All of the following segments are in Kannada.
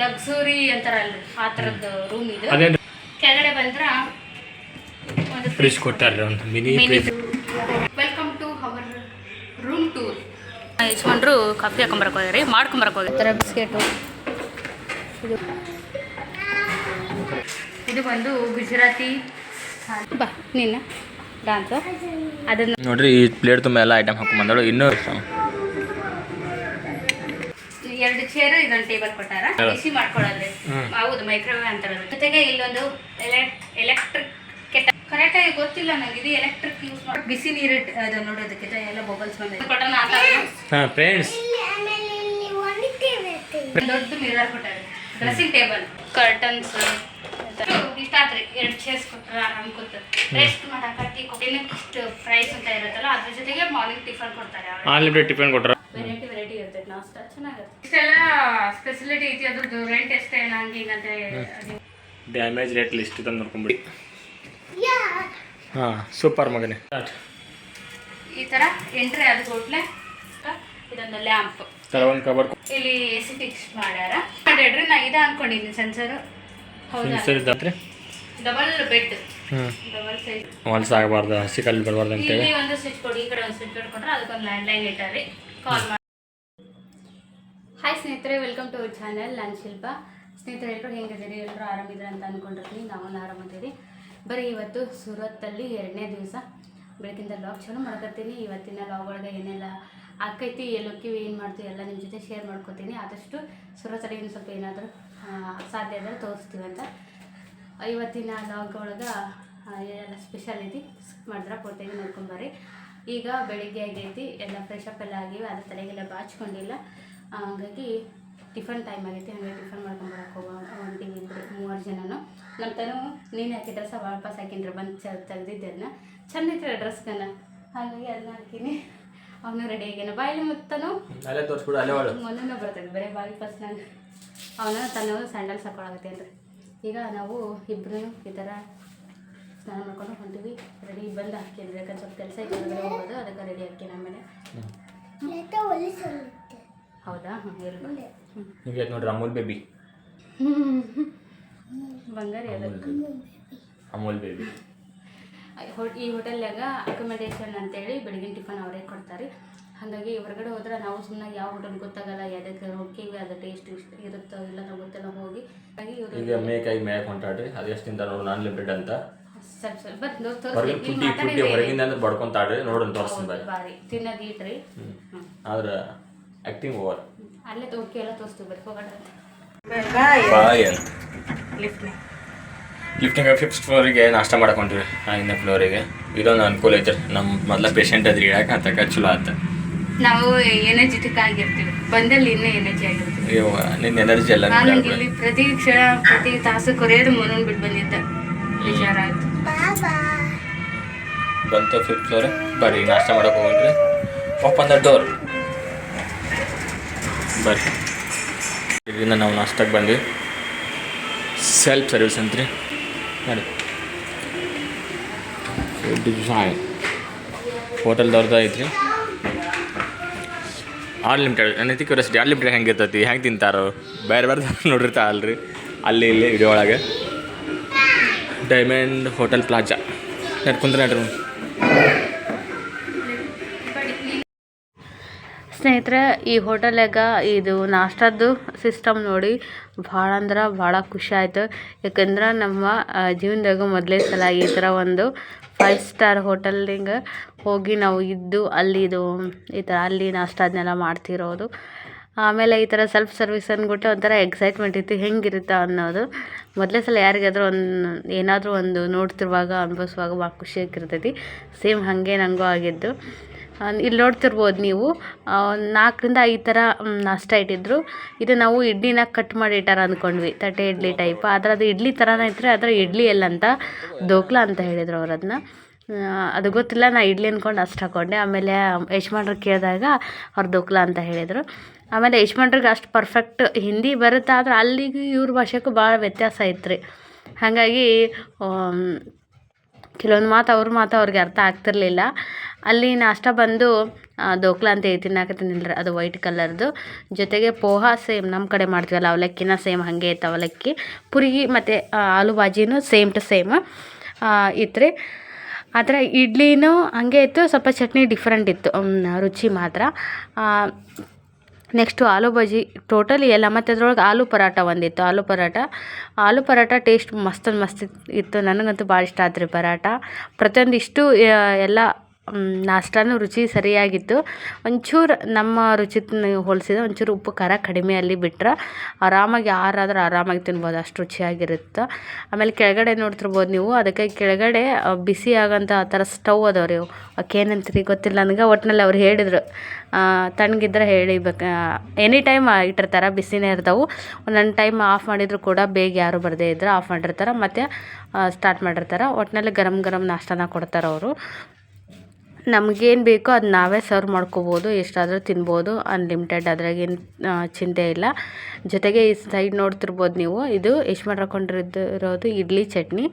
ಲಕ್ಸುರಿ ಅಂತಾರಲ್ಲ ಆ ಥರದ್ದು ರೂಮ್ ಇದು. ಕೆಳಗಡೆ ಬಂದ್ರ ಒಂದು ಫ್ರಿಜ್ ಕೊಟ್ಟಾರ್ರಿ ಒಂದು mini welcome to our room tour ಇಸ್ಕೊಂಡ್ರು coffee ಹಾಕೊಂಬರಕ್ಕೆ ಹೋಗ್ಯಾರಿ ಮಾಡ್ಕೊಂಬರಕ್ಕೆ ಹೋಗ್ಯಾರ. ಥರ ಬಿಸ್ಕೆಟು. ಇದು. ಇದು ಬಂದು ಗುಜರಾತಿ. ಬಾ ನೀನು ಡಾನ್ಸು ಅದನ್ನ ನೋಡ್ರಿ ಈ ಪ್ಲೇಟ್ ತುಂಬ ಎಲ್ಲ ಐಟಮ್ ಹಾಕೊಂಡ್ ಬಂದಳು ಇನ್ನೂ ಚೇರ್ ಇದೊಂದು ಟೇಬಲ್ ಕೊಟ್ಟಾರ. ಬಿಸಿ ಮಾಡ್ಕೊಳ್ಳೋದ್ರಿ. ಹೌದು ಮೈಕ್ರೋವೇವ್ ಅಂತಾರ ಜೊತೆಗೆ ಇಲ್ಲೊಂದು ಎಲೆಕ್ಟ್ರಿಕ್ ಕೆಟ್ಟ ಕರೆಕ್ಟಾಗಿ ಗೊತ್ತಿಲ್ಲ ನಂಗೆ ಇದು ಎಲೆಕ್ಟ್ರಿಕ್ ಯೂಸ್ ಮಾಡಿ ಬಿಸಿ ನೀರು ಅದು ನೋಡೋದಕ್ಕೆ ಎಲ್ಲ ಬಬಲ್ಸ್ ಬಂದಿದೆ. ಕೊಟ್ಟನ ಹಾಂ ಫ್ರೆಂಡ್ಸ್ ದೊಡ್ಡ ಮಿರರ್ ಕೊಟ್ಟಾರೆ. ಡ್ರೆಸ್ಸಿಂಗ್ ಟೇಬಲ್ ಕರ್ಟನ್ಸ್ ಇಷ್ಟ ಆತ್ರಿ ಎರಡು ಚೇರ್ಸ್ ಕೊಟ್ಟರೆ ಆರಾಮ್ ಕೂತ್ ರೆಸ್ಟ್ ಮಾಡಕ್ಕೆ ಟೀ ಇಷ್ಟು ಪ್ರೈಸ್ ಅಂತ ಇರುತ್ತಲ್ಲ ಅದ್ರ ಜೊತೆಗೆ ಮಾರ್ನಿಂಗ್ ಟಿಫನ್ ಕೊಡ್ತಾರೆ ಅನ್ಲಿಮಿಟೆಡ್ ಟಿಫನ್ ಕೊಟ್ರ? ವೆರೈಟಿ ನಾಷ್ಟ ಚೆನ್ನಾಗಿರುತ್ತೆ ಇಷ್ಟೆಲ್ಲ ಫೆಸಿಲಿಟಿ ಐತಿ ಅದ್ರದ್ದು ರೆಂಟ್ ಎಷ್ಟೇ ಹಂಗೆ ಹಿಂಗಂತೆ ಡ್ಯಾಮೇಜ್ ರೇಟ್ ಲಿಸ್ಟ್ ತಂದು ನೋಡ್ಕೊಂಬಿಡಿ. ಹಾಂ ಸೂಪರ್ ಮಗನೆ. ಈ ತರ ಎಂಟ್ರಿ ಅದು ಹೋಟ್ಲೆ ಇದೊಂದು ಲ್ಯಾಂಪ್ ಥರ ಒಂದು ಕಬರ್ ಇಲ್ಲಿ ಎ ಸಿ ಫಿಕ್ಸ್ ಮಾಡ್ಯಾರ. ಮಾಡ್ಯಾಡ್ರಿ ನಾ ಇದ ಅನ್ಕೊಂಡಿದ್ದೀನಿ ಸೆನ್ಸರ್ ಹೌದಾ? ಸರಿ ಇದ್ದಾತ್ರಿ ಡಬಲ್ ಬೆಡ್ ಹ್ಞೂ ಡಬಲ್ ಸೈಡ್. ವಾಲ್ಸ್ ಆಗಬಾರ್ದು ಹಸಿ ಕಲ್ಲು ಬರಬಾರ್ದು ಅಂತೇಳಿ ಇಲ್ಲಿ ಒಂದು ಸ್ವಿಚ್ ಕೊಡಿ ಈ ಕಡೆ ಒಂದು ಸ್ವಿಚ್ ಬೋರ್ಡ್ ಕೊಟ್ರೆ ಅದಕ್ಕೊಂದು ಲ್ಯಾಂಡ್ ಲೈನ್ ಇಟ್ಟಾರಿ ಕಾಲ್ ಮಾಡಿ. ಹಾಯ್ ಸ್ನೇಹಿತರೆ ವೆಲ್ಕಮ್ ಟು ಅವರ್ ಚಾನಲ್ ನಾನು ಶಿಲ್ಪ. ಸ್ನೇಹಿತರೆ ಎಲ್ಲರೂ ಹೆಂಗಿದ್ದೀರಿ? ಎಲ್ಲರೂ ಆರಾಮಿದ್ರೆ ಅಂತ ಅಂದ್ಕೊಂಡಿರ್ತೀನಿ ನಾವು ಆರಾಮಿದ್ದೀರಿ ಬರೀ ಇವತ್ತು ಸುರತ್ತಲ್ಲಿ ಎರಡನೇ ದಿವಸ. ಬೆಳಗಿಂದ ಲಾಗ್ ಚಾಲು ಮಾಡ್ಕೊತೀನಿ ಇವತ್ತಿನ ಲಾಗ್ ಒಳಗೆ ಏನೆಲ್ಲ ಆಕೈತಿ ಎಲ್ಲೋಕ್ಕಿವಿ ಏನು ಮಾಡ್ತೀವಿ ಎಲ್ಲ ನಿಮ್ಮ ಜೊತೆ ಶೇರ್ ಮಾಡ್ಕೊತೀನಿ. ಆದಷ್ಟು ಸೂರತ್ತಲ್ಲಿ ಇನ್ನು ಸ್ವಲ್ಪ ಏನಾದರೂ ಸಾಧ್ಯ ಆದರೆ ತೋರಿಸ್ತೀವಿ ಅಂತ. ಇವತ್ತಿನ ಲಾಗ್ ಒಳಗೆ ಎಲ್ಲ ಸ್ಪೆಷಲ್ ಐತಿ ಸ್ಕಿಪ್ ಮಾಡಿದ್ರೆ ಪೂರ್ತಿಯಾಗಿ ನೋಡ್ಕೊಂಬರ್ರಿ ಈಗ ಬೆಳಿಗ್ಗೆ ಆಗೈತಿ. ಎಲ್ಲ ಫ್ರೆಶ್ ಅಪ್ ಎಲ್ಲ ಆಗಿವೆ. ಅದ್ರ ತಲೆಗೆಲ್ಲ ಬಾಚ್ಕೊಂಡಿಲ್ಲ. ಹಂಗಾಗಿ ಟಿಫನ್ ಟೈಮ್ ಆಗೈತಿ ಹಾಗೆ ಟಿಫನ್ ಮಾಡ್ಕೊಂಬರಕ್ಕೆ ಹೋಗೋ ಹೊಂಟೀವಿ ಇಬ್ಬರು ಮೂವರು ಜನನು. ನಮ್ಮ ತನು ನೀನು ಹಾಕಿ ಸಹ ವಾಪಸ್ ಹಾಕಿನ್ರಿ ಬಂದು ಚ ತೆಗ್ದಿದ್ದೆ ಅದನ್ನ ಚಂದ ಡ್ರೆಸ್ಗನ್ನ ಹಾಗಾಗಿ ಅದನ್ನ ಹಾಕಿನಿ. ಅವನು ರೆಡಿ ಆಗ್ಯಾನ ಬಾಯಲ್ಲಿ ಮುತ್ತನು. ಮೊನ್ನೆ ಬರ್ತದೆ ಬರೀ ಬಾಯಿ ಫಸ್ಟ್ ನಾನು. ಅವನ ತನ್ನ ಸ್ಯಾಂಡಲ್ಸ್ ಅಂದ್ರೆ. ಈಗ ನಾವು ಇಬ್ಬರು ಈ ಥರ ಸ್ನಾನ ಮಾಡ್ಕೊಂಡು ಹೊಂಟೀವಿ. ರೆಡಿ ಬಂದು ಹಾಕಿದ್ರೆ ಯಾಕಂದ್ರೆ ಸ್ವಲ್ಪ ಕೆಲಸ ಇಟ್ಟು ಹೋಗೋದು ಅದಕ್ಕೆ ಈಗ ನೋಡ್ರಿ ಅಮೂಲ್ ಬೇಬಿ ಬಂಗಾರ ಅಮೂಲ್ ಬೇಬಿ ಈ ಹೋಟೆಲ್ನಾಗ ಅಕೊಮಡೇಷನ್ ಅಂತೇಳಿ ಬೆಳಗಿನ ಟಿಫನ್ ಅವರೇ ಕೊಡ್ತಾರೆ. ಹಾಗಾಗಿ ಹೊರಗಡೆ ಹೋದ್ರೆ ನಾವು ಸುಮ್ಮನೆ ಯಾವ ಹೋಟೆಲ್ ಗೊತ್ತಾಗಲ್ಲ ಯಾವುದಕ್ಕೆ ಹೋಗ್ತೀವಿ ಅದು ಟೇಸ್ಟ್ ಇರುತ್ತೋ ಇಲ್ಲ ನಾವು ಗೊತ್ತಿಲ್ಲ ಹೋಗಿ. ಹಾಗಾಗಿ ಇವರು ಈಗ ಮೇಕಾಗಿ ಮೇಯಕ್ಕೆ ಹೊಂಟಾಡ್ರಿ ಅದು ಎಷ್ಟು ತಿಂತಾರೆ ನೋಡಿ ನಾನ್ ಲಿಮಿಟೆಡ್ ಅಂತ. ಸ್ವಲ್ಪ ಸ್ವಲ್ಪ ಪುಟ್ಟಿ ಹೊರಗಿಂದ ಅಂದ್ರೆ ಬಡ್ಕೊಂತಾಡ್ರಿ ನೋಡೋಣ ತೋರಿಸ್ತೀನಿ ಬಾರಿ. ತಿನ್ನೋದು ಇಟ್ರಿ. ಆದ್ರೆ ಆ್ಯಕ್ಟಿಂಗ್ ಓವರ್ ಅಲ್ಲೇ ತೋರಿಸ್ತೀವಿ ಹೋಗೋಣ. ಲಿಫ್ಟಿಂಗ್ ಫಿಫ್ತ್ ಫ್ಲೋರಿಗೆ ನಾಷ್ಟ ಮಾಡ್ಕೊಂಡ್ರಿ ಐದನೇ ಫ್ಲೋರಿಗೆ ಇದೊಂದು ಅನುಕೂಲ ಐತೆ ನಮ್ಮ ಮೊದಲ ಪೇಷಂಟ್ ಅದ್ರಿ ಯಾಕೆ ಅಂತಕ ಚಲೋ ಆತ. ನಾವು ಎನರ್ಜಿಟಿಕ್ ಆಗಿರ್ತೀವಿ ಬಂದಲ್ಲಿ ಇನ್ನೂ ಎನರ್ಜಿ ಆಗಿರ್ತೀವಿ. ಅಯ್ಯೋ ನಿನ್ನ ಎನರ್ಜಿ ಎಲ್ಲ ನಾನು ಇಲ್ಲಿ ಪ್ರತಿ ಕ್ಷಣ ಪ್ರತಿ ತಾಸು ಕೊರೆಯೋದು ಮನೋನ್ ಬಿಟ್ಟು ಬಂದಿದ್ದೆ. ವಿಚಾರ ಆಯ್ತು ಬಂತು ಫಿಫ್ತ್ ಫ್ಲೋರ್ ಬರ್ರಿ ನಾಷ್ಟ ಮಾಡಕ್ಕೆ ಹೋಗ್ರಿ ಓಪನ್ ದ ಡೋರ್ ಬರ್ರಿ ಇದರಿಂದ ನಾವು ನಾಷ್ಟಕ್ಕೆ ಬಂದ್ವಿ. ಸೆಲ್ಫ್ ಸರ್ವಿಸ್ ಅಂತ್ರಿ. ನೋಡಿ. ಡಿಸೈನ್ ಹೋಟೆಲ್ದವ್ರದ್ದು ಐತ್ರಿ ಅನ್ಲಿಮಿಟೆಡ್ ನನಗೆ ಕ್ಯೂರಿಯಾಸಿಟಿ ಅನ್ಲಿಮಿಟೆಡ್ ಹೆಂಗೆ ಇರ್ತೈತಿ? ಹೆಂಗೆ ತಿಂತಾರೋ? ಬೇರೆ ಬೇರೆ ನೋಡಿರ್ತಾರಲ್ರಿ ಅಲ್ಲಿ ಇಲ್ಲಿ ವಿಡಿಯೋ ಒಳಗೆ. ಡೈಮಂಡ್ ಹೋಟೆಲ್ ಪ್ಲಾಜಾ ನಡ್ಕೊಂತ ನಡ್ರಿ. ಸ್ನೇಹಿತರೆ, ಈ ಹೋಟೆಲಾಗ ಇದು ನಾಷ್ಟದ್ದು ಸಿಸ್ಟಮ್ ನೋಡಿ ಭಾಳ ಅಂದ್ರೆ ಭಾಳ ಖುಷಿ ಆಯಿತು. ಯಾಕಂದ್ರೆ ನಮ್ಮ ಜೀವನದಾಗ ಮೊದಲೇ ಸಲ ಈ ಥರ ಒಂದು ಫೈವ್ ಸ್ಟಾರ್ ಹೋಟೆಲ್ನಿಂಗ ಹೋಗಿ ನಾವು ಇದ್ದು ಅಲ್ಲಿ ಇದು, ಈ ಥರ ಅಲ್ಲಿ ನಾಷ್ಟ ಅದನ್ನೆಲ್ಲ ಮಾಡ್ತಿರೋದು. ಆಮೇಲೆ ಈ ಥರ ಸೆಲ್ಫ್ ಸರ್ವಿಸ್ ಅಂದ್ಬಿಟ್ಟು ಒಂಥರ ಎಕ್ಸೈಟ್ಮೆಂಟ್ ಇತ್ತು. ಹೆಂಗಿರುತ್ತೆ ಅನ್ನೋದು ಮೊದಲೇ ಸಲ ಯಾರಿಗಾದ್ರೂ ಒಂದು, ಏನಾದರೂ ಒಂದು ನೋಡ್ತಿರುವಾಗ, ಅನುಭವಿಸುವಾಗ ಭಾಳ ಖುಷಿಯಾಗಿರ್ತೈತಿ. ಸೇಮ್ ಹಾಗೆ ನನಗೂ ಆಗಿದ್ದು. ಇಲ್ಲಿ ನೋಡ್ತಿರ್ಬೋದು ನೀವು. ನಾಲ್ಕರಿಂದ ಐದು ಥರ ಅಷ್ಟ ನಾಷ್ಟ ಇಟ್ಟಿದ್ರು. ಇದು ನಾವು ಇಡ್ಲಿನ ಕಟ್ ಮಾಡಿ ಇಟ್ಟಾರ ಅಂದ್ಕೊಂಡ್ವಿ ತಟ್ಟೆ ಇಡ್ಲಿ ಟೈಪ್ ಆದರೆ ಅದು ಇಡ್ಲಿ ಥರನೇ ಇದ್ರೆ ಅದರ ಇಡ್ಲಿ ಎಲ್ಲ ಅಂತ? ದೋಕ್ಲ ಅಂತ ಹೇಳಿದ್ರು ಅವ್ರು ಅದನ್ನ ಅದು ಗೊತ್ತಿಲ್ಲ ನಾ ಇಡ್ಲಿ ಅಂದ್ಕೊಂಡು ಅಷ್ಟು ಹಾಕ್ಕೊಂಡೆ ಆಮೇಲೆ ಯಜಮಾನ್ರು ಕೇಳಿದಾಗ ಅವ್ರು ದೋಕ್ಲ ಅಂತ ಹೇಳಿದರು. ಆಮೇಲೆ ಯಜಮಾನ್ರಿಗೆ ಅಷ್ಟು ಪರ್ಫೆಕ್ಟ್ ಹಿಂದಿ ಬರುತ್ತೆ ಆದರೆ ಅಲ್ಲಿಗೂ ಇವ್ರ ಭಾಷೆಗೂ ಭಾಳ ವ್ಯತ್ಯಾಸ ಐತ್ರಿ ಹಾಗಾಗಿ ಕೆಲವೊಂದು ಮಾತು ಅವ್ರ ಮಾತು ಅವ್ರಿಗೆ ಅರ್ಥ ಆಗ್ತಿರಲಿಲ್ಲ. ಅಲ್ಲಿ ನಾಷ್ಟ ಬಂದು ದೋಕ್ಲಾ ಅಂತ ಹೇಳಿ ತಿನ್ನಾಕತ್ತೀನಿಲ್ರಿ ಅದು ವೈಟ್ ಕಲರ್ದು ಜೊತೆಗೆ ಪೋಹಾ ಸೇಮ್ ನಮ್ಮ ಕಡೆ ಮಾಡ್ತೀವಲ್ಲ, ಅವಲಕ್ಕಿನ ಸೇಮ್ ಹಾಗೆ ಇತ್ತು ಅವಲಕ್ಕಿ. ಪುರಿಗಿ ಮತ್ತು ಆಲೂ ಬಾಜಿನೂ ಸೇಮ್ ಟು ಸೇಮ್ ಇತ್ತು ರೀ ಥರ ಇಡ್ಲಿನೂ ಹಾಗೆ ಇತ್ತು, ಸ್ವಲ್ಪ ಚಟ್ನಿ ಡಿಫ್ರೆಂಟ್ ಇತ್ತು. ರುಚಿ ಮಾತ್ರ. ನೆಕ್ಸ್ಟು ಆಲೂ ಬಜ್ಜಿ. ಟೋಟಲಿ ಎಲ್ಲ ಮತ್ತು ಅದ್ರೊಳಗೆ ಆಲೂ ಪರಾಟ ಒಂದಿತ್ತು. ಆಲೂ ಪರಾಟ ಆಲೂ ಪರಾಟ ಟೇಸ್ಟ್ ಮಸ್ತ್ ಮಸ್ತ್ ಇತ್ತು. ನನಗಂತೂ ಭಾಳ ಇಷ್ಟ ಆತ್ರಿ ಪರಾಟ ಪ್ರತಿಯೊಂದು ಇಷ್ಟು ಎಲ್ಲ ನಾಷ್ಟಾನು ರುಚಿ ಸರಿಯಾಗಿತ್ತು. ಒಂಚೂರು ನಮ್ಮ ರುಚಿ ಹೋಲಿಸಿದ್ರೆ ಒಂಚೂರು ಉಪ್ಪು ಖಾರ ಕಡಿಮೆ ಅಲ್ಲಿ ಬಿಟ್ರೆ ಆರಾಮಾಗಿ ಯಾರಾದರೂ ಆರಾಮಾಗಿ ತಿನ್ಬೋದು, ಅಷ್ಟು ರುಚಿಯಾಗಿರುತ್ತೆ. ಆಮೇಲೆ ಕೆಳಗಡೆ ನೋಡ್ತಿರ್ಬೋದು ನೀವು, ಅದಕ್ಕೆ ಕೆಳಗಡೆ ಬಿಸಿ ಆಗೋಂಥ ಆ ಥರ ಸ್ಟವ್ ಅದಾವೆ ರೀ ಏನಂತೀರಿ ಗೊತ್ತಿಲ್ಲ, ನನಗೆ ಒಟ್ಟಿನಲ್ಲಿ ಅವ್ರು ಹೇಳಿದರು. ತಣ್ಣಗಿದ್ರೆ ಹೇಳಿಬೇಕು ಎನಿ ಟೈಮ್ ಇಟ್ಟಿರ್ತಾರೆ, ಬಿಸಿನೇ ಇರ್ತಾವೆ. ಒಂದೊಂದು ಟೈಮ್ ಆಫ್ ಮಾಡಿದ್ರು ಕೂಡ ಬೇಗ ಯಾರು ಬರದೇ ಇದ್ದರೆ ಆಫ್ ಮಾಡಿರ್ತಾರೆ, ಮತ್ತು ಸ್ಟಾರ್ಟ್ ಮಾಡಿರ್ತಾರೆ. ಒಟ್ಟಿನಲ್ಲಿ ಗರಮ್ ಗರಮ್ ನಾಷ್ಟಾನ ಕೊಡ್ತಾರೆ ಅವರು. ನಮಗೇನು ಬೇಕೋ ಅದು ನಾವೇ ಸರ್ವ್ ಮಾಡ್ಕೋಬೋದು, ಎಷ್ಟಾದರೂ ತಿನ್ಬೋದು ಅನ್ಲಿಮಿಟೆಡ್ ಅದ್ರಾಗೇನು ಚಿಂತೆ ಇಲ್ಲ. ಜೊತೆಗೆ ಈ ಸೈಡ್ ನೋಡ್ತಿರ್ಬೋದು ನೀವು, ಇದು ಎಷ್ಟು ಮಾಡ್ಕೊಂಡಿರೋದು ಇಡ್ಲಿ ಚಟ್ನಿ,